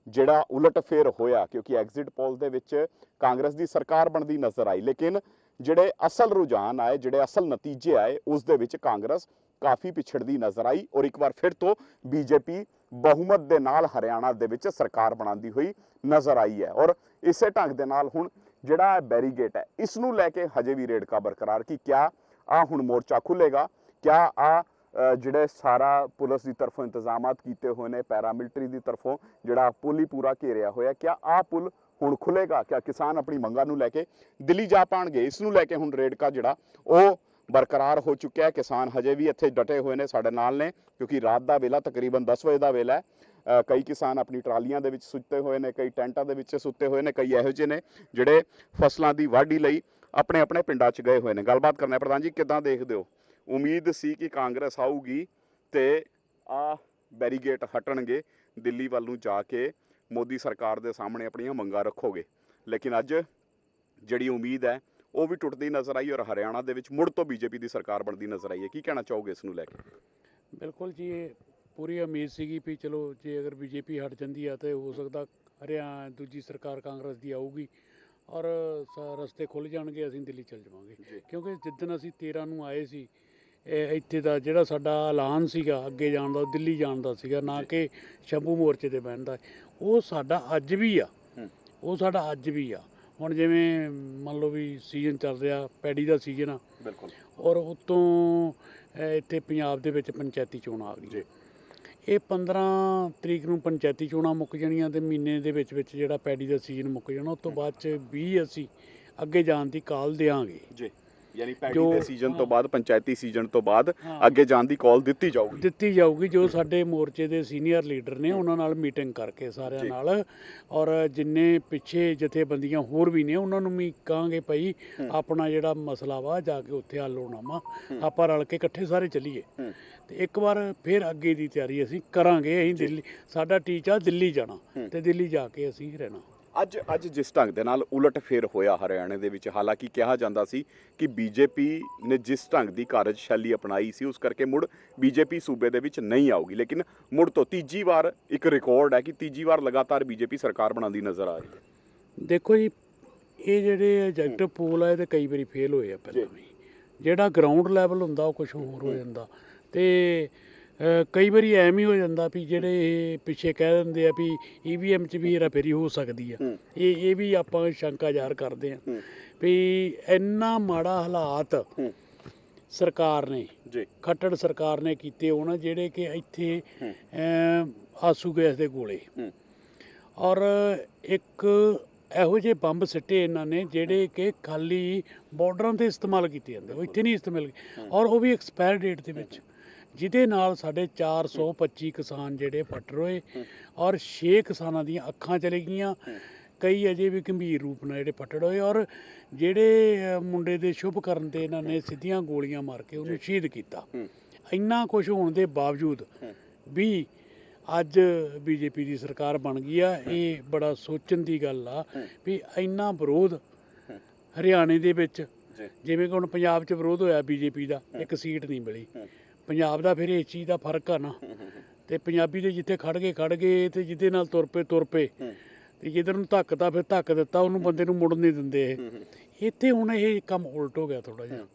ਜਿਹੜਾ ਉਲਟ ਫੇਰ ਹੋਇਆ, ਕਿਉਂਕਿ ਐਗਜ਼ਿਟ ਪੋਲ ਦੇ ਵਿੱਚ ਕਾਂਗਰਸ ਦੀ ਸਰਕਾਰ ਬਣਦੀ ਨਜ਼ਰ ਆਈ, ਲੇਕਿਨ ਜਿਹੜੇ ਅਸਲ ਰੁਝਾਨ ਆਏ, ਜਿਹੜੇ ਅਸਲ ਨਤੀਜੇ ਆਏ, ਉਸ ਦੇ ਵਿੱਚ ਕਾਂਗਰਸ ਕਾਫੀ ਪਿਛੜਦੀ ਨਜ਼ਰ ਆਈ ਔਰ ਇੱਕ ਵਾਰ ਫਿਰ ਤੋਂ ਬੀਜੇਪੀ ਬਹੁਮਤ ਦੇ ਨਾਲ ਹਰਿਆਣਾ ਦੇ ਵਿੱਚ ਸਰਕਾਰ ਬਣਾਉਂਦੀ ਹੋਈ ਨਜ਼ਰ ਆਈ ਹੈ ਔਰ ਇਸੇ ਢੰਗ ਦੇ ਨਾਲ ਹੁਣ ਜਿਹੜਾ ਬੈਰੀਗੇਟ ਹੈ, ਇਸ ਨੂੰ ਲੈ ਕੇ ਹਜੇ ਵੀ ਰੇੜਕਾ ਬਰਕਰਾਰ ਕਿ, ਕਿਆ ਆ ਹੁਣ ਮੋਰਚਾ ਖੁੱਲੇਗਾ ਕਿਆ ਆ ਜਿਹੜੇ ਸਾਰਾ ਪੁਲਿਸ ਦੀ ਤਰਫੋਂ ਇੰਤਜ਼ਾਮਾਤ ਕੀਤੇ ਹੋਏ ਨੇ, ਪੈਰਾਮਿਲਟਰੀ ਦੀ ਤਰਫੋਂ, ਜਿਹੜਾ ਪੁਲ ਹੀ ਪੂਰਾ ਘੇਰਿਆ ਹੋਇਆ, ਕਿਆ ਆ ਪੁਲ ਹੁਣ ਖੁੱਲੇਗਾ ਕਿਆ ਕਿਸਾਨ ਆਪਣੀ ਮੰਗਾਂ ਨੂੰ ਲੈ ਕੇ ਦਿੱਲੀ ਜਾ ਪਾਣਗੇ? ਇਸ ਨੂੰ ਲੈ ਕੇ ਹੁਣ ਰੇੜਕਾ ਜਿਹੜਾ, ਉਹ ਬਰਕਰਾਰ ਹੋ ਚੁੱਕਿਆ ਹੈ। ਕਿਸਾਨ ਹਜੇ ਵੀ ਇੱਥੇ ਡਟੇ ਹੋਏ ਨੇ, ਸਾਡੇ ਨਾਲ ਨੇ, ਕਿਉਂਕਿ ਰਾਤ ਦਾ ਵੇਲਾ, ਤਕਰੀਬਨ 10 ਵਜੇ ਦਾ ਵੇਲਾ ਹੈ। ਕਈ ਕਿਸਾਨ ਆਪਣੀ ਟਰਾਲੀਆਂ ਦੇ ਵਿੱਚ ਸੁੱਤੇ ਹੋਏ ਨੇ, ਕਈ ਟੈਂਟਾਂ ਦੇ ਵਿੱਚ ਸੁੱਤੇ ਹੋਏ ਨੇ, ਕਈ ਇਹੋ ਜਿਹੇ ਨੇ, ਜਿਹੜੇ ਫਸਲਾਂ ਦੀ ਵਾਢੀ ਲਈ ਆਪਣੇ ਆਪਣੇ ਪਿੰਡਾਂ 'ਚ ਗਏ ਹੋਏ ਨੇ। ਗੱਲਬਾਤ ਕਰਨਾ ਪ੍ਰਧਾਨ ਜੀ, ਕਿੱਦਾਂ ਦੇਖਦੇ ਹੋ? ਉਮੀਦ ਸੀ ਕਿ ਕਾਂਗਰਸ ਆਊਗੀ ਤੇ ਆ ਬੈਰੀਗੇਟ ਹਟਣਗੇ ਦਿੱਲੀ ਵੱਲ ਨੂੰ ਜਾ ਕੇ ਮੋਦੀ ਸਰਕਾਰ ਦੇ ਸਾਹਮਣੇ ਆਪਣੀਆਂ ਮੰਗਾਂ ਰੱਖੋਗੇ। ਲੇਕਿਨ ਅੱਜ ਜਿਹੜੀ ਉਮੀਦ ਹੈ ਉਹ ਵੀ ਟੁੱਟਦੀ ਨਜ਼ਰ ਆਈ ਔਰ ਹਰਿਆਣਾ ਦੇ ਵਿੱਚ ਮੁੜ ਤੋਂ ਬੀਜੇਪੀ ਦੀ ਸਰਕਾਰ ਬਣਦੀ ਨਜ਼ਰ ਆਈ ਹੈ। ਕੀ ਕਹਿਣਾ ਚਾਹੋਗੇ ਇਸ ਨੂੰ ਲੈ ਕੇ? ਬਿਲਕੁਲ ਜੀ ਇਹ ਪੂਰੀ ਉਮੀਦ ਸੀਗੀ ਵੀ ਚਲੋ ਜੇ ਅਗਰ ਬੀਜੇਪੀ ਹਟ ਜਾਂਦੀ ਆ ਤੇ ਹੋ ਸਕਦਾ ਹਰਿਆਣਾ ਦੂਜੀ ਸਰਕਾਰ ਕਾਂਗਰਸ ਦੀ ਆਊਗੀ ਔਰ ਰਸਤੇ ਖੁੱਲ ਜਾਣਗੇ ਅਸੀਂ ਦਿੱਲੀ ਚਲ ਜਾਵਾਂਗੇ। ਕਿਉਂਕਿ ਜਿੱਦਣ ਅਸੀਂ 13 ਨੂੰ ਆਏ ਸੀ ਇੱਥੇ ਦਾ ਜਿਹੜਾ ਸਾਡਾ ਐਲਾਨ ਸੀਗਾ ਅੱਗੇ ਜਾਣ ਦਾ ਦਿੱਲੀ ਜਾਣ ਦਾ ਸੀਗਾ ਨਾ ਕਿ ਸ਼ੰਭੂ ਮੋਰਚੇ ਤੇ ਬਹਿਣ ਦਾ। ਉਹ ਸਾਡਾ ਅੱਜ ਵੀ ਆ। ਉਹ ਸਾਡਾ ਅੱਜ ਵੀ ਆ। ਹੁਣ ਜਿਵੇਂ ਮੰਨ ਲਓ ਵੀ ਸੀਜ਼ਨ ਚੱਲ ਰਿਹਾ ਪੈਡੀ ਦਾ ਸੀਜ਼ਨ ਆ। ਬਿਲਕੁਲ। ਔਰ ਉਤੋਂ ਇੱਥੇ ਪੰਜਾਬ ਦੇ ਵਿੱਚ ਪੰਚਾਇਤੀ ਚੋਣਾਂ ਆ। ਗਈਆਂ। ਇਹ 15 ਤਰੀਕ ਨੂੰ ਪੰਚਾਇਤੀ ਚੋਣਾਂ ਮੁੱਕ ਜਾਣੀਆਂ ਤੇ ਮਹੀਨੇ ਦੇ ਵਿੱਚ ਵਿੱਚ ਜਿਹੜਾ ਪੈਡੀ ਦਾ ਸੀਜ਼ਨ ਮੁੱਕ ਜਾਣਾ ਉਸ ਤੋਂ ਬਾਅਦ ਚ 20 ਅਸੀਂ ਅੱਗੇ ਜਾਣ ਦੀ ਕਾਲ ਦੇਾਂਗੇ ਜੀ। ਯਾਨੀ ਜੋ- ਦੇ ਸੀਜ਼ਨ ਤੋਂ। ਬਾਅਦ ਪੰਚਾਇਤੀ ਸੀਜ਼ਨ ਤੋਂ ਬਾਅਦ। ਅੱਗੇ ਜਾਣ ਦੀ ਕਾਲ ਦਿੱਤੀ ਜਾਊਗੀ ਦਿੱਤੀ ਜਾਊਗੀ ਜੋ ਸਾਡੇ ਮੋਰਚੇ ਦੇ ਸੀਨੀਅਰ ਲੀਡਰ ਨੇ ਉਹਨਾਂ ਨਾਲ ਮੀਟਿੰਗ ਕਰਕੇ ਸਾਰਿਆਂ। ਨਾਲ ਔਰ ਜਿੰਨੇ ਪਿੱਛੇ ਜਥੇਬੰਦੀਆਂ ਹੋਰ ਵੀ ਨੇ ਉਹਨਾਂ ਨੂੰ ਵੀ ਕਹਾਂਗੇ ਭਾਈ। ਆਪਣਾ ਜਿਹੜਾ ਮਸਲਾ ਵਾ ਜਾ ਕੇ ਉੱਥੇ ਹੱਲ ਹੋਣਾ ਵਾ ਆਪਾਂ ਰਲ ਕੇ ਇਕੱਠੇ ਸਾਰੇ ਚੱਲੀਏ। ਤੇ ਇੱਕ ਵਾਰ ਫਿਰ ਅੱਗੇ ਦੀ ਤਿਆਰੀ ਅਸੀਂ ਕਰਾਂਗੇ ਅਸੀਂ ਦਿੱਲੀ ਸਾਡਾ ਟੀਚਾ ਦਿੱਲੀ ਜਾਣਾ। ਤੇ ਦਿੱਲੀ ਜਾ ਕੇ ਅਸੀਂ ਰਹਿਣਾ ਅੱਜ ਅੱਜ ਜਿਸ ਢੰਗ ਦੇ ਨਾਲ ਉਲਟ ਫੇਰ ਹੋਇਆ ਹਰਿਆਣੇ ਦੇ ਵਿੱਚ ਹਾਲਾਂਕਿ ਕਿਹਾ ਜਾਂਦਾ ਸੀ ਕਿ ਬੀਜੇਪੀ ਨੇ ਜਿਸ ਢੰਗ ਦੀ ਕਾਰਜਸ਼ੈਲੀ ਅਪਣਾਈ ਸੀ ਉਸ ਕਰਕੇ ਮੁੜ ਬੀਜੇਪੀ ਸੂਬੇ ਦੇ ਵਿੱਚ ਨਹੀਂ ਆਊਗੀ। ਲੇਕਿਨ ਮੁੜ ਤੋਂ ਤੀਜੀ ਵਾਰ ਇੱਕ ਰਿਕਾਰਡ ਹੈ ਕਿ ਤੀਜੀ ਵਾਰ ਲਗਾਤਾਰ ਬੀਜੇਪੀ ਸਰਕਾਰ ਬਣਾਉਂਦੀ ਨਜ਼ਰ ਆ ਰਹੀ ਹੈ। ਦੇਖੋ ਜੀ ਇਹ ਜਿਹੜੇ ਐਜੈਕਟਿਵ ਪੂਲ ਆ ਇਹ ਤੇ ਕਈ ਵਾਰੀ ਫੇਲ ਹੋਏ ਆ ਪਹਿਲਾਂ ਵੀ। ਜਿਹੜਾ ਗਰਾਊਂਡ ਲੈਵਲ ਹੁੰਦਾ ਉਹ ਕੁਝ ਹੋਰ ਹੋ। ਜਾਂਦਾ। ਤੇ ਕਈ ਵਾਰੀ ਐਵੇਂ ਹੀ ਹੋ ਜਾਂਦਾ ਵੀ ਜਿਹੜੇ ਪਿੱਛੇ ਕਹਿ ਦਿੰਦੇ ਆ ਵੀ ਈਵੀਐਮ 'ਚ ਵੀ ਹੇਰਾਫੇਰੀ ਹੋ ਸਕਦੀ ਆ। ਇਹ ਇਹ ਵੀ ਆਪਾਂ ਸ਼ੰਕਾ ਜ਼ਾਹਰ ਕਰਦੇ ਆ। ਵੀ ਇੰਨਾ ਮਾੜਾ ਹਾਲਾਤ। ਸਰਕਾਰ ਨੇ ਜੀ। ਖੱਟੜ ਸਰਕਾਰ ਨੇ ਕੀਤੇ ਹੋਣ ਜਿਹੜੇ ਕਿ ਇੱਥੇ ਆਸੂ ਗੈਸ ਦੇ ਗੋਲੇ। ਔਰ ਇੱਕ ਇਹੋ ਜਿਹੇ ਬੰਬ ਸਿੱਟੇ ਇਹਨਾਂ ਨੇ ਜਿਹੜੇ ਕਿ ਖਾਲੀ ਬਾਰਡਰਾਂ ਤੇ ਇਸਤੇਮਾਲ ਕੀਤੇ ਜਾਂਦੇ ਉਹ ਇੱਥੇ ਨਹੀਂ ਇਸਤੇਮਾਲ ਔਰ ਉਹ ਵੀ ਐਕਸਪਾਇਰ ਡੇਟ ਦੇ ਵਿੱਚ। ਜਿਹਦੇ ਨਾਲ ਸਾਡੇ 425 ਕਿਸਾਨ ਜਿਹੜੇ ਫੱਟ ਹੋਏ ਔਰ 6 ਕਿਸਾਨਾਂ ਦੀਆਂ ਅੱਖਾਂ ਚਲੇ ਗਈਆਂ। ਕਈ ਅਜੇ ਵੀ ਗੰਭੀਰ ਰੂਪ ਨਾਲ ਜਿਹੜੇ ਫੱਟੜ ਹੋਏ ਔਰ ਜਿਹੜੇ ਮੁੰਡੇ ਦੇ ਸ਼ੁਭ ਕਰਨ ਤੇ ਇਹਨਾਂ ਨੇ ਸਿੱਧੀਆਂ ਗੋਲੀਆਂ ਮਾਰ ਕੇ ਉਹਨੂੰ ਸ਼ਹੀਦ ਕੀਤਾ। ਇੰਨਾ ਕੁਝ ਹੋਣ ਦੇ ਬਾਵਜੂਦ ਵੀ ਅੱਜ ਬੀਜੇਪੀ ਦੀ ਸਰਕਾਰ ਬਣ ਗਈ ਆ ਇਹ ਬੜਾ ਸੋਚਣ ਦੀ ਗੱਲ ਆ ਵੀ ਇੰਨਾ ਵਿਰੋਧ ਹਰਿਆਣੇ ਦੇ ਵਿੱਚ। ਜਿਵੇਂ ਕਿ ਹੁਣ ਪੰਜਾਬ 'ਚ ਵਿਰੋਧ ਹੋਇਆ ਬੀਜੇਪੀ ਦਾ ਇੱਕ ਸੀਟ ਨਹੀਂ ਮਿਲੀ। ਪੰਜਾਬ ਦਾ ਫਿਰ ਇਸ ਚੀਜ਼ ਦਾ ਫ਼ਰਕ ਆ ਨਾ। ਤੇ ਪੰਜਾਬੀ ਦੇ ਜਿੱਥੇ ਖੜ ਗਏ ਖੜ ਗਏ ਤੇ ਜਿਹਦੇ ਨਾਲ ਤੁਰ ਪਏ ਤੁਰ ਪਏ। ਤੇ ਜਿੱਧਰ ਨੂੰ ਧੱਕਦਾ ਫਿਰ ਧੱਕ ਦਿੱਤਾ ਉਹਨੂੰ ਬੰਦੇ ਨੂੰ ਮੁੜਨ ਨਹੀਂ ਦਿੰਦੇ ਇਹ। ਇੱਥੇ ਹੁਣ ਇਹ ਕੰਮ ਉਲਟ ਹੋ ਗਿਆ ਥੋੜਾ ਜਿਹਾ।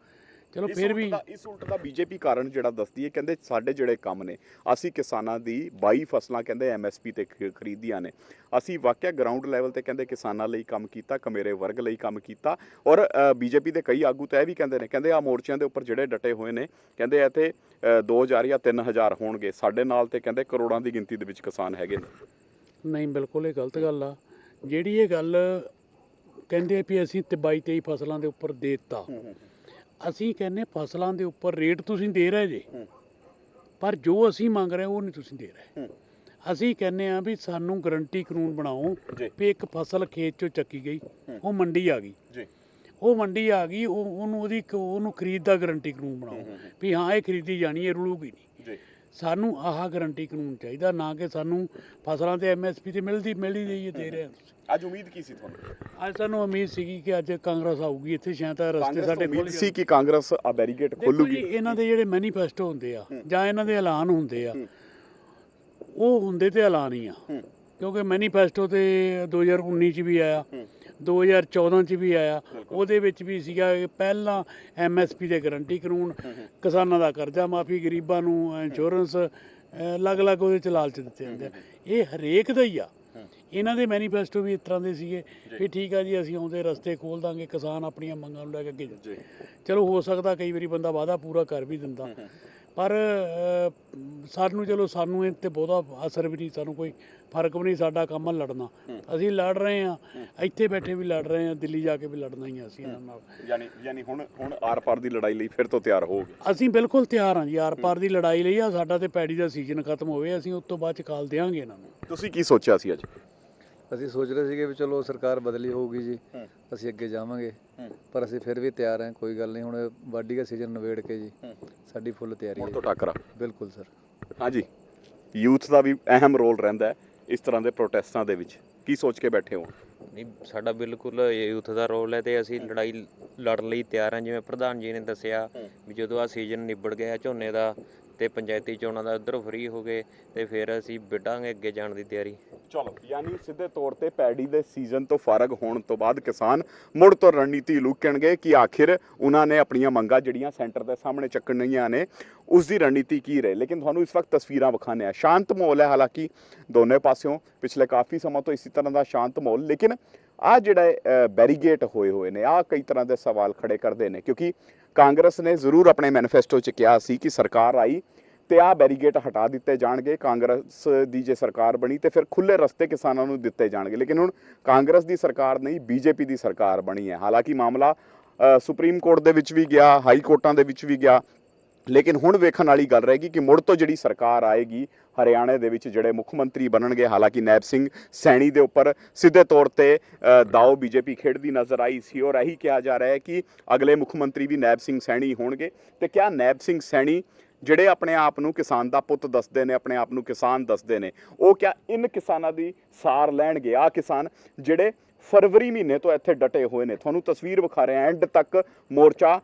ਚਲੋ ਇਸ ਫਿਰ ਉਲਟ ਵੀ ਦਾ- ਇਸ ਉਲਟ ਦਾ ਬੀਜੇਪੀ ਕਾਰਨ ਜਿਹੜਾ ਦੱਸਦੀ ਹੈ ਕਹਿੰਦੇ ਸਾਡੇ ਜਿਹੜੇ ਕੰਮ ਨੇ ਅਸੀਂ ਕਿਸਾਨਾਂ ਦੀ 22 ਫਸਲਾਂ ਕਹਿੰਦੇ ਐਮਐਸਪੀ ਤੇ ਖ- ਖਰੀਦੀਆਂ ਨੇ। ਅਸੀਂ ਵਾਕਿਆ ਗਰਾਊਂਡ ਲੈਵਲ ਤੇ ਕਹਿੰਦੇ ਕਿਸਾਨਾਂ ਲਈ ਕੰਮ ਕੀਤਾ ਕਮੇਰੇ ਵਰਗ ਲਈ ਕੰਮ ਕੀਤਾ ਔਰ ਬੀਜੇਪੀ ਦੇ ਕਈ ਆਗੂ ਤਾਂ ਇਹ ਵੀ ਕਹਿੰਦੇ ਨੇ ਕਹਿੰਦੇ ਆ ਮੋਰਚਿਆਂ ਦੇ ਉੱਪਰ ਜਿਹੜੇ ਡਟੇ ਹੋਏ ਨੇ ਕਹਿੰਦੇ ਇੱਥੇ 2000 ਜਾਂ 3000 ਹੋਣਗੇ। ਸਾਡੇ ਨਾਲ ਤੇ ਕਹਿੰਦੇ ਕਰੋੜਾਂ ਦੀ ਗਿਣਤੀ ਦੇ ਵਿੱਚ ਕਿਸਾਨ ਹੈਗੇ ਨੇ। ਨਹੀਂ ਬਿਲਕੁਲ ਇਹ ਗਲਤ ਗੱਲ ਆ। ਜਿਹੜੀ ਇਹ ਗੱਲ ਕਹਿੰਦੇ ਆ ਵੀ ਅਸੀਂ ਤੇ 22 23 ਫਸਲਾਂ ਦੇ ਉੱਪਰ ਦੇ ਦਿੱਤਾ ਅਸੀਂ ਕਹਿੰਨੇ ਫਸਲਾਂ ਦੇ ਉੱਪਰ ਰੇਟ ਤੁਸੀਂ ਦੇ ਰਹੇ ਜੇ। ਪਰ ਜੋ ਅਸੀਂ ਮੰਗ ਰਹੇ ਉਹ ਨਹੀਂ ਤੁਸੀਂ ਦੇ ਰਹੇ। ਅਸੀਂ ਕਹਿੰਨੇ ਆ ਵੀ ਸਾਨੂੰ ਗਰੰਟੀ ਕਾਨੂੰਨ ਬਣਾਓ। ਵੀ ਇੱਕ ਫਸਲ ਖੇਤ ਚੋਂ ਚੱਕੀ ਗਈ ਉਹ ਮੰਡੀ ਆ ਗਈ। ਜੀ। ਉਹ ਮੰਡੀ ਆ ਗਈ ਉਹ ਉਹਨੂੰ ਉਹਦੀ ਉਹਨੂੰ ਖਰੀਦ ਦਾ ਗਰੰਟੀ ਕਾਨੂੰਨ ਬਣਾਓ ਵੀ ਹਾਂ ਇਹ ਖਰੀਦੀ ਜਾਣੀ ਹੈ ਰੁਲੂਗੀ ਨਹੀਂ। ਜੀ। ਸਾਨੂੰ ਆਹ ਗਰੰਟੀ ਕਾਨੂੰਨ ਚਾਹੀਦਾ ਨਾ ਕਿ ਸਾਨੂੰ ਫਸਲਾਂ ਤੇ ਐਮਐਸਪੀ ਤੇ ਮਿਲਦੀ ਮਿਲਦੀ ਹੈ ਦੇ ਰਹੇ ਆ ਤੁਸੀਂ। ਅੱਜ ਉਮੀਦ ਕੀ ਸੀ ਤੁਹਾਨੂੰ ਅੱਜ ਸਾਨੂੰ ਉਮੀਦ ਸੀਗੀ ਕਿ ਅੱਜ ਕਾਂਗਰਸ ਆਊਗੀ ਇੱਥੇ ਸ਼ਾਇਦ ਤਾਂ ਰਸਤੇ ਸਾਡੇ ਖੁੱਲ ਸੀ ਕਿ ਕਾਂਗਰਸ ਆ ਜੀ ਖੋਲੂਗੀ ਇਹਨਾਂ ਦੇ ਜਿਹੜੇ ਮੈਨੀਫੈਸਟੋ ਹੁੰਦੇ ਆ ਜਾਂ ਇਹਨਾਂ ਦੇ ਐਲਾਨ ਹੁੰਦੇ ਆ। ਉਹ ਹੁੰਦੇ ਤੇ ਐਲਾਨ ਹੀ ਆ। ਕਿਉਂਕਿ ਮੈਨੀਫੈਸਟੋ ਤੇ 2019 ਚ ਵੀ ਆਇਆ। 2014 ਚ ਵੀ ਆਇਆ। ਉਹਦੇ ਵਿੱਚ ਵੀ ਸੀਗਾ ਕਿ ਪਹਿਲਾਂ ਐਮਐਸਪੀ ਦੇ ਗਰੰਟੀ ਕਾਨੂੰਨ ਕਿਸਾਨਾਂ ਦਾ ਕਰਜ਼ਾ ਮਾਫੀ ਗਰੀਬਾਂ ਨੂੰ ਇੰਸ਼ੋਰੈਂਸ ਅਲੱਗ-ਅਲੱਗ ਉਹਦੇ ਚ ਲਾਲਚ ਦਿੱਤੇ ਜਾਂਦੇ ਆ। ਇਹ ਹਰੇਕ ਦਾ ਹੀ ਆ। ਇਹਨਾਂ ਦੇ ਮੈਨੀਫੈਸਟੋ ਵੀ ਇਸ ਤਰ੍ਹਾਂ ਦੇ ਸੀਗੇ ਵੀ ਠੀਕ ਆ ਜੀ ਅਸੀਂ ਆਉਂਦੇ ਰਸਤੇ ਖੋਲ ਦਾਂਗੇ ਕਿਸਾਨ ਆਪਣੀਆਂ ਮੰਗਾਂ ਨੂੰ ਲੈ ਕੇ ਅੱਗੇ ਜਾ- ਜੀ। ਚਲੋ ਹੋ ਸਕਦਾ ਕਈ ਵਾਰੀ ਬੰਦਾ ਵਾਅਦਾ ਪੂਰਾ ਕਰ ਵੀ ਦਿੰਦਾ। ਪਰ ਸਾਨੂੰ ਚਲੋ ਸਾਨੂੰ ਇਹ ਤੇ ਬਹੁਤਾ ਅਸਰ ਵੀ ਨਹੀਂ ਸਾਨੂੰ ਕੋਈ ਫ਼ਰਕ ਵੀ ਨਹੀਂ ਸਾਡਾ ਕੰਮ ਆ ਲੜਨਾ। ਅਸੀਂ ਲੜ ਰਹੇ ਆ ਇੱਥੇ ਬੈਠੇ ਵੀ ਲੜ ਰਹੇ ਆ ਦਿੱਲੀ ਜਾ ਕੇ ਵੀ ਲੜਨਾ ਹੀ ਆ ਅਸੀਂ ਇਹਨਾਂ ਨਾਲ। ਯਾਨੀ ਯਾਨੀ ਹੁਣ ਹੁਣ ਆਰ ਪਾਰ ਦੀ ਲੜਾਈ ਲਈ ਫਿਰ ਤੋਂ ਤਿਆਰ ਹੋਗੇ ਅਸੀਂ ਬਿਲਕੁਲ ਤਿਆਰ ਹਾਂ ਜੀ ਆਰ ਪਾਰ ਦੀ ਲੜਾਈ ਲਈ ਆ ਸਾਡਾ ਤੇ ਪੈੜੀ ਦਾ ਸੀਜ਼ਨ ਖਤਮ ਹੋਵੇ ਅਸੀਂ ਉਸ ਤੋਂ ਬਾਅਦ ਚ ਕਾਲ ਦੇਵਾਂਗੇ ਇਹਨਾਂ ਨੂੰ। ਤੁਸੀਂ ਕੀ ਸੋਚਿਆ ਸੀ ਅੱਜ? ਅਸੀਂ ਸੋਚ ਰਹੇ ਸੀਗੇ ਵੀ ਚਲੋ ਸਰਕਾਰ ਬਦਲੀ ਹੋਊਗੀ ਜੀ। ਅਸੀਂ ਅੱਗੇ ਜਾਵਾਂਗੇ। ਪਰ ਅਸੀਂ ਫਿਰ ਵੀ ਤਿਆਰ ਹਾਂ ਕੋਈ ਗੱਲ ਨਹੀਂ ਹੁਣ ਵਾਢੀ ਦਾ ਸੀਜ਼ਨ ਨਵੇੜ ਕੇ ਜੀ ਸਾਡੀ ਫੁੱਲ ਤਿਆਰੀ ਹੁਣ ਹੈ ਤੋਂ ਟੱਕਰਾ। ਬਿਲਕੁਲ ਸਰ। ਹਾਂਜੀ। ਯੂਥ ਦਾ ਵੀ ਅਹਿਮ ਰੋਲ ਰਹਿੰਦਾ ਹੈ ਇਸ ਤਰ੍ਹਾਂ ਦੇ ਪ੍ਰੋਟੈਸਟਾਂ ਦੇ ਵਿੱਚ। ਕੀ ਸੋਚ ਕੇ ਬੈਠੇ ਹੋ ਨਹੀਂ ਸਾਡਾ ਬਿਲਕੁਲ ਯੂਥ ਦਾ ਰੋਲ ਹੈ ਤੇ ਅਸੀਂ ਲੜਾਈ ਲੜਨ ਲਈ ਤਿਆਰ ਹਾਂ। ਜਿਵੇਂ ਪ੍ਰਧਾਨ ਜੀ ਨੇ ਦੱਸਿਆ ਵੀ ਜਦੋਂ ਆ ਸੀਜ਼ਨ ਨਿਬੜ ਗਿਆ ਝੋਨੇ ਦਾ ਤੇ ਪੰਚਾਇਤੀ ਚੋਣਾਂ ਦਾ ਉਧਰ ਫ੍ਰੀ ਹੋ ਗਏ ਤੇ ਫਿਰ ਅਸੀਂ ਵਿੱਢਾਂਗੇ ਅੱਗੇ ਜਾਣ ਦੀ ਤਿਆਰੀ। ਚਲੋ, ਯਾਨੀ ਸਿੱਧੇ ਤੌਰ ਤੇ ਪੈੜੀ ਦੇ ਸੀਜ਼ਨ ਤੋਂ ਫਾਰਗ ਹੋਣ ਤੋਂ ਬਾਅਦ ਕਿਸਾਨ ਮੁੜ ਤੋਂ ਰਣਨੀਤੀ ਲੁਕਣਗੇ ਕਿ ਆਖਿਰ ਉਹਨਾਂ ਨੇ ਆਪਣੀਆਂ ਮੰਗਾਂ ਜਿਹੜੀਆਂ ਸੈਂਟਰ ਦੇ ਸਾਹਮਣੇ ਚੱਕਣੀਆਂ ਨੇ ਉਸ ਦੀ ਰਣਨੀਤੀ ਕੀ ਰਹੇ? ਲੇਕਿਨ ਤੁਹਾਨੂੰ ਇਸ ਵਕਤ ਤਸਵੀਰਾਂ ਵਿਖਾਣੇ ਆ ਸ਼ਾਂਤ ਮਾਹੌਲ ਹੈ, ਹਾਲਾਂਕਿ ਦੋਨੇ ਪਾਸਿਓਂ ਪਿਛਲੇ ਕਾਫੀ ਸਮਾਂ ਤੋਂ ਇਸੇ ਤਰ੍ਹਾਂ ਦਾ ਸ਼ਾਂਤ ਮਾਹੌਲ, ਲੇਕਿਨ ਆ ਜਿਹੜਾ ਬੈਰੀਗੇਟ ਹੋਏ ਹੋਏ ਨੇ ਆ ਕਈ ਤਰ੍ਹਾਂ ਦੇ ਸਵਾਲ ਖੜੇ ਕਰਦੇ ਨੇ, ਕਿਉਂਕਿ ਕਾਂਗਰਸ ਨੇ ਜ਼ਰੂਰ ਆਪਣੇ ਮੈਨੀਫੈਸਟੋ 'ਚ ਕਿਹਾ ਸੀ ਕਿ ਸਰਕਾਰ ਆਈ ਤੇ ਆ ਬੈਰੀਗੇਟ ਹਟਾ ਦਿੱਤੇ ਜਾਣਗੇ, ਕਾਂਗਰਸ ਦੀ ਜੇ ਸਰਕਾਰ ਬਣੀ ਤੇ ਫਿਰ ਖੁੱਲੇ ਰਸਤੇ ਕਿਸਾਨਾਂ ਨੂੰ ਦਿੱਤੇ ਜਾਣਗੇ। ਲੇਕਿਨ ਹੁਣ ਕਾਂਗਰਸ ਦੀ ਸਰਕਾਰ ਨਹੀਂ, ਬੀਜੇਪੀ ਦੀ ਸਰਕਾਰ ਬਣੀ ਹੈ। ਹਾਲਾਂਕਿ ਮਾਮਲਾ ਸੁਪਰੀਮ ਕੋਰਟ ਦੇ ਵਿੱਚ ਵੀ ਗਿਆ, ਹਾਈ ਕੋਰਟਾਂ ਦੇ ਵਿੱਚ ਵੀ ਗਿਆ। ਲੇਕਿਨ ਹੁਣ ਵੇਖਣ ਵਾਲੀ ਗੱਲ ਰਹੇਗੀ ਕਿ ਮੁੜ ਤੋਂ ਜਿਹੜੀ ਸਰਕਾਰ ਆਏਗੀ ਹਰਿਆਣੇ ਦੇ ਵਿੱਚ ਜਿਹੜੇ ਮੁੱਖ ਮੰਤਰੀ ਬਣਨਗੇ ਹਾਲਾਂਕਿ ਨੈਬ ਸਿੰਘ ਸੈਣੀ ਦੇ ਉੱਪਰ ਸਿੱਧੇ ਤੌਰ ਤੇ ਅ, ਦਾਅਓ ਬੀਜੇਪੀ ਖੇਡਦੀ ਨਜ਼ਰ ਆਈ ਸੀ। ਔਰ ਇਹੀ ਕਿਹਾ ਜਾ ਰਿਹਾ ਹੈ ਕਿ ਅਗਲੇ ਮੁੱਖ ਮੰਤਰੀ ਵੀ ਨੈਬ ਸਿੰਘ ਸੈਣੀ ਹੋਣਗੇ। ਤੇ ਕਿਆ ਨੈਬ ਸਿੰਘ ਸੈਣੀ ਜਿਹੜੇ ਆਪਣੇ ਆਪ ਨੂੰ ਕਿਸਾਨ ਦਾ ਪੁੱਤ ਦੱਸਦੇ ਨੇ ਆਪਣੇ ਆਪ ਨੂੰ ਕਿਸਾਨ ਦੱਸਦੇ ਨੇ ਉਹ ਕਿਆ ਇਨ ਕਿਸਾਨਾਂ ਦੀ ਸਾਰ ਲੈਣਗੇ? ਆ ਕਿਸਾਨ ਜਿਹੜੇ ਫਰਵਰੀ ਮਹੀਨੇ ਤੋਂ ਇੱਥੇ ਡਟੇ ਹੋਏ ਨੇ। ਤੁਹਾਨੂੰ ਤਸਵੀਰ ਵਿਖਾ ਰਹੇ ਐਂਡ ਤੱਕ ਮੋਰਚਾ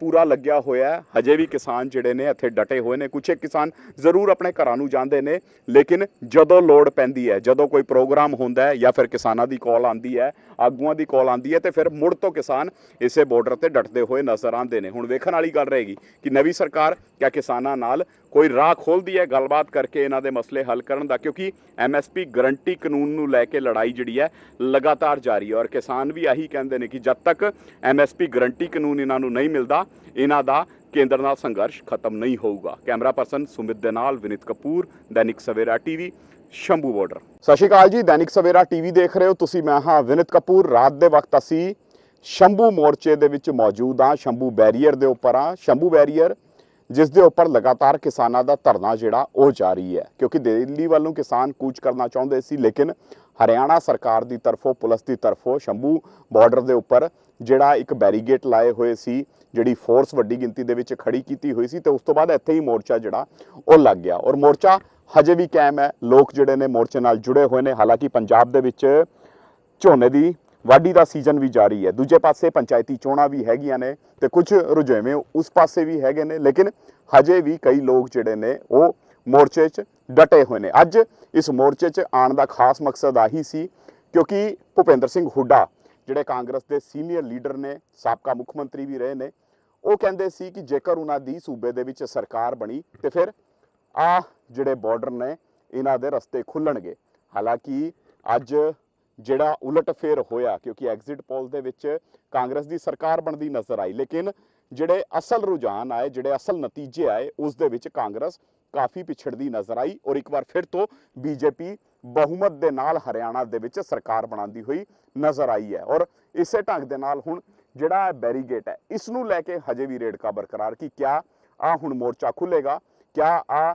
ਪੂਰਾ ਲੱਗਿਆ ਹੋਇਆ ਹਜੇ ਵੀ ਕਿਸਾਨ ਜਿਹੜੇ ਨੇ ਇੱਥੇ ਡਟੇ ਹੋਏ ਨੇ। ਕੁਝ ਕਿਸਾਨ ਜ਼ਰੂਰ ਆਪਣੇ ਘਰਾਂ ਨੂੰ ਜਾਂਦੇ ਨੇ, ਲੇਕਿਨ ਜਦੋਂ ਲੋੜ ਪੈਂਦੀ ਹੈ, ਜਦੋਂ ਕੋਈ ਪ੍ਰੋਗਰਾਮ ਹੁੰਦਾ ਹੈ ਜਾਂ ਫਿਰ ਕਿਸਾਨਾਂ ਦੀ ਕਾਲ ਆਂਦੀ ਹੈ, ਆਗੂਆਂ ਦੀ ਕਾਲ ਆਂਦੀ ਹੈ, ਤੇ ਫਿਰ ਮੁੜ ਤੋਂ ਕਿਸਾਨ ਇਸੇ ਬਾਰਡਰ ਤੇ ਡਟਦੇ ਹੋਏ ਨਜ਼ਰ ਆਉਂਦੇ ਨੇ। ਹੁਣ ਵੇਖਣ ਵਾਲੀ ਗੱਲ ਰਹੇਗੀ ਕਿ ਨਵੀਂ ਸਰਕਾਰ ਕਿਆ ਕਿਸਾਨਾਂ ਨਾਲ ਕੋਈ ਰਾਹ ਖੋਲਦੀ ਹੈ ਗੱਲਬਾਤ ਕਰਕੇ ਇਹਨਾਂ ਦੇ ਮਸਲੇ ਹੱਲ ਕਰਨ ਦਾ, ਕਿਉਂਕਿ ਐਮਐਸਪੀ ਗਰੰਟੀ ਕਾਨੂੰਨ ਨੂੰ ਲੈ ਕੇ ਲੜਾਈ ਜਿਹੜੀ ਹੈ ਲਗਾਤਾਰ ਜਾਰੀ ਹੈ। ਔਰ ਕਿਸਾਨ ਵੀ ਆਹੀ ਕਹਿੰਦੇ ਨੇ ਕਿ ਜਦ ਤੱਕ ਐਮਐਸਪੀ ਗਰੰਟੀ ਕਾਨੂੰਨ ਇਹਨਾਂ ਨੂੰ ਨਹੀਂ ਮਿਲਦਾ, ਇਹਨਾਂ ਦਾ ਕੇਂਦਰ ਨਾਲ ਸੰਘਰਸ਼ ਖਤਮ ਨਹੀਂ ਹੋਊਗਾ। ਕੈਮਰਾ ਪਰਸਨ ਸੁਮਿਤ ਦੇ ਨਾਲ ਵਿਨਿਤ ਕਪੂਰ, ਦੈਨਿਕ ਸਵੇਰਾ ਟੀਵੀ, ਸ਼ੰਭੂ ਬਾਰਡਰ। ਸਤਿ ਸ਼੍ਰੀ ਅਕਾਲ ਜੀ, ਦੈਨਿਕ ਸਵੇਰਾ ਟੀਵੀ ਦੇਖ ਰਹੇ ਹੋ ਤੁਸੀਂ। ਮੈਂ ਹਾਂ ਵਿਨਿਤ ਕਪੂਰ। ਰਾਤ ਦੇ ਵਕਤ ਅਸੀਂ ਸ਼ੰਭੂ ਮੋਰਚੇ ਦੇ ਵਿੱਚ ਮੌਜੂਦ ਹਾਂ, ਸ਼ੰਭੂ ਬੈਰੀਅਰ ਦੇ ਉੱਪਰ ਹਾਂ। ਸ਼ੰਭੂ ਬੈਰੀਅਰ ਜਿਸ ਦੇ ਉੱਪਰ ਲਗਾਤਾਰ ਕਿਸਾਨਾਂ ਦਾ ਧਰਨਾ ਜਿਹੜਾ ਉਹ ਜਾਰੀ ਹੈ। ਕਿਉਂਕਿ ਦਿੱਲੀ ਵੱਲੋਂ ਕਿਸਾਨ ਕੂਚ ਕਰਨਾ ਚਾਹੁੰਦੇ ਸੀ, ਲੇਕਿਨ ਹਰਿਆਣਾ ਸਰਕਾਰ ਦੀ ਤਰਫੋਂ, ਪੁਲਿਸ ਦੀ ਤਰਫੋਂ ਸ਼ੰਭੂ ਬਾਰਡਰ ਦੇ ਉੱਪਰ ਜਿਹੜਾ ਇੱਕ ਬੈਰੀਗੇਟ ਲਾਏ ਹੋਏ ਸੀ, ਜਿਹੜੀ ਫੋਰਸ ਵੱਡੀ ਗਿਣਤੀ ਦੇ ਵਿੱਚ ਖੜੀ ਕੀਤੀ ਹੋਈ ਸੀ ਤੇ ਉਸ ਤੋਂ ਬਾਅਦ ਇੱਥੇ ਹੀ ਮੋਰਚਾ ਜਿਹੜਾ ਉਹ ਲੱਗ ਗਿਆ। ਔਰ ਮੋਰਚਾ ਹਜੇ ਵੀ ਕਾਇਮ ਹੈ। ਲੋਕ ਜਿਹੜੇ ਨੇ ਮੋਰਚੇ ਨਾਲ ਜੁੜੇ ਹੋਏ ਨੇ। ਹਾਲਾਂਕਿ ਪੰਜਾਬ ਦੇ ਵਿੱਚ ਝੋਨੇ ਦੀ ਵਾਢੀ ਦਾ ਸੀਜ਼ਨ ਵੀ ਜਾਰੀ ਹੈ। ਦੂਜੇ ਪਾਸੇ ਪੰਚਾਇਤੀ ਚੋਣਾਂ ਵੀ ਹੈਗੀਆਂ ਨੇ ਤੇ ਕੁਝ ਰੁਝੇਵੇਂ ਉਸ ਪਾਸੇ ਵੀ ਹੈਗੇ ਨੇ, ਲੇਕਿਨ ਹਜੇ ਵੀ ਕਈ ਲੋਕ ਜਿਹੜੇ ਨੇ ਉਹ ਮੋਰਚੇ 'ਚ ਡਟੇ ਹੋਏ ਨੇ। ਅੱਜ ਇਸ ਮੋਰਚੇ 'ਚ ਆਉਣ ਦਾ ਖਾਸ ਮਕਸਦ ਆਹੀ ਸੀ, ਕਿਉਂਕਿ ਭੁਪਿੰਦਰ ਸਿੰਘ ਹੁੱਡਾ, ਜਿਹੜੇ ਕਾਂਗਰਸ ਦੇ ਸੀਨੀਅਰ ਲੀਡਰ ਨੇ, ਸਾਬਕਾ ਮੁੱਖ ਮੰਤਰੀ ਵੀ ਰਹੇ ਨੇ, ਉਹ ਕਹਿੰਦੇ ਸੀ ਕਿ ਜੇਕਰ ਉਹਨਾਂ ਦੀ ਸੂਬੇ ਦੇ ਵਿੱਚ ਸਰਕਾਰ ਬਣੀ ਤੇ ਫਿਰ ਆ ਜਿਹੜੇ ਬਾਰਡਰ ਨੇ, ਇਹਨਾਂ ਦੇ ਰਸਤੇ ਖੁੱਲਣਗੇ। ਹਾਲਾਂਕਿ ਅੱਜ ਜਿਹੜਾ ਉਲਟ ਫੇਰ ਹੋਇਆ, ਕਿਉਂਕਿ ਐਗਜ਼ਿਟ ਪੋਲ ਦੇ ਵਿੱਚ ਕਾਂਗਰਸ ਦੀ ਸਰਕਾਰ ਬਣਦੀ ਨਜ਼ਰ ਆਈ, ਲੇਕਿਨ ਜਿਹੜੇ ਅਸਲ ਰੁਝਾਨ ਆਏ, ਜਿਹੜੇ ਅਸਲ ਨਤੀਜੇ ਆਏ, ਉਸ ਦੇ ਵਿੱਚ ਕਾਂਗਰਸ ਕਾਫੀ ਪਿਛੜਦੀ ਨਜ਼ਰ ਆਈ ਔਰ ਇੱਕ ਵਾਰ ਫਿਰ ਤੋਂ ਬੀਜੇਪੀ ਬਹੁਮਤ ਦੇ ਨਾਲ ਹਰਿਆਣਾ ਦੇ ਵਿੱਚ ਸਰਕਾਰ ਬਣਾਉਂਦੀ ਹੋਈ ਨਜ਼ਰ ਆਈ ਹੈ ਔਰ ਇਸੇ ਢੰਗ ਦੇ ਨਾਲ ਹੁਣ ਜਿਹੜਾ ਬੈਰੀਗੇਟ ਹੈ, ਇਸ ਨੂੰ ਲੈ ਕੇ ਹਜੇ ਵੀ ਰੇੜਕਾ ਬਰਕਰਾਰ ਕਿ, ਕਿਆ ਆ ਹੁਣ ਮੋਰਚਾ ਖੁੱਲੇਗਾ ਕਿਆ ਆ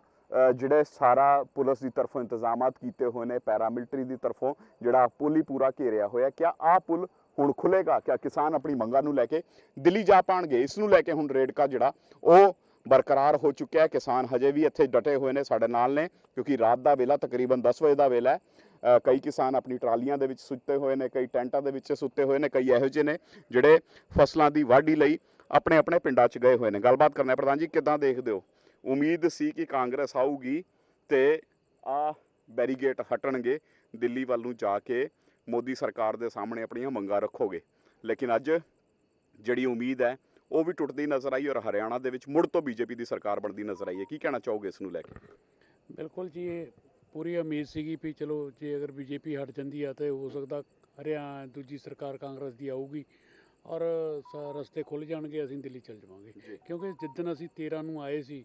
ਜਿਹੜੇ ਸਾਰਾ ਪੁਲਿਸ ਦੀ ਤਰਫੋਂ ਇੰਤਜ਼ਾਮਾਤ ਕੀਤੇ ਹੋਏ ਨੇ, ਪੈਰਾਮਿਲਟਰੀ ਦੀ ਤਰਫੋਂ, ਜਿਹੜਾ ਪੁਲ ਹੀ ਪੂਰਾ ਘੇਰਿਆ ਹੋਇਆ, ਕਿਆ ਆ ਪੁਲ ਹੁਣ ਖੁੱਲੇਗਾ ਕਿਆ ਕਿਸਾਨ ਆਪਣੀ ਮੰਗਾਂ ਨੂੰ ਲੈ ਕੇ ਦਿੱਲੀ ਜਾ ਪਾਣਗੇ? ਇਸ ਨੂੰ ਲੈ ਕੇ ਹੁਣ ਰੇੜਕਾ ਜਿਹੜਾ, ਉਹ ਬਰਕਰਾਰ ਹੋ ਚੁੱਕਿਆ ਹੈ। ਕਿਸਾਨ ਹਜੇ ਵੀ ਇੱਥੇ ਡਟੇ ਹੋਏ ਨੇ, ਸਾਡੇ ਨਾਲ ਨੇ, ਕਿਉਂਕਿ ਰਾਤ ਦਾ ਵੇਲਾ, ਤਕਰੀਬਨ 10 ਵਜੇ ਦਾ ਵੇਲਾ ਹੈ। ਕਈ ਕਿਸਾਨ ਆਪਣੀ ਟਰਾਲੀਆਂ ਦੇ ਵਿੱਚ ਸੁੱਤੇ ਹੋਏ ਨੇ, ਕਈ ਟੈਂਟਾਂ ਦੇ ਵਿੱਚ ਸੁੱਤੇ ਹੋਏ ਨੇ, ਕਈ ਇਹੋ ਜਿਹੇ ਨੇ, ਜਿਹੜੇ ਫਸਲਾਂ ਦੀ ਵਾਢੀ ਲਈ ਆਪਣੇ ਆਪਣੇ ਪਿੰਡਾਂ 'ਚ ਗਏ ਹੋਏ ਨੇ। ਗੱਲਬਾਤ ਕਰਨਾ ਹੈ। ਪ੍ਰਧਾਨ ਜੀ, ਕਿੱਦਾਂ ਦੇਖਦੇ ਹੋ? ਉਮੀਦ ਸੀ ਕਿ ਕਾਂਗਰਸ ਆਊਗੀ ਤੇ ਆ ਬੈਰੀਗੇਟ ਹਟਣਗੇ ਦਿੱਲੀ ਵੱਲ ਨੂੰ ਜਾ ਕੇ ਮੋਦੀ ਸਰਕਾਰ ਦੇ ਸਾਹਮਣੇ ਆਪਣੀਆਂ ਮੰਗਾਂ ਰੱਖੋਗੇ। ਲੇਕਿਨ ਅੱਜ ਜਿਹੜੀ ਉਮੀਦ ਹੈ ਉਹ ਵੀ ਟੁੱਟਦੀ ਨਜ਼ਰ ਆਈ ਔਰ ਹਰਿਆਣਾ ਦੇ ਵਿੱਚ ਮੁੜ ਤੋਂ ਬੀਜੇਪੀ ਦੀ ਸਰਕਾਰ ਬਣਦੀ ਨਜ਼ਰ ਆਈ ਹੈ। ਕੀ ਕਹਿਣਾ ਚਾਹੋਗੇ ਇਸ ਨੂੰ ਲੈ ਕੇ? ਬਿਲਕੁਲ ਜੀ ਇਹ ਪੂਰੀ ਉਮੀਦ ਸੀਗੀ ਵੀ ਚਲੋ ਜੇ ਅਗਰ ਬੀਜੇਪੀ ਹਟ ਜਾਂਦੀ ਆ ਤੇ ਹੋ ਸਕਦਾ ਹਰਿਆਣਾ ਦੂਜੀ ਸਰਕਾਰ ਕਾਂਗਰਸ ਦੀ ਆਊਗੀ ਔਰ ਰਸਤੇ ਖੁੱਲ ਜਾਣਗੇ ਅਸੀਂ ਦਿੱਲੀ ਚਲ ਜਾਵਾਂਗੇ। ਕਿਉਂਕਿ ਜਿੱਦਣ ਅਸੀਂ 13 ਨੂੰ ਆਏ ਸੀ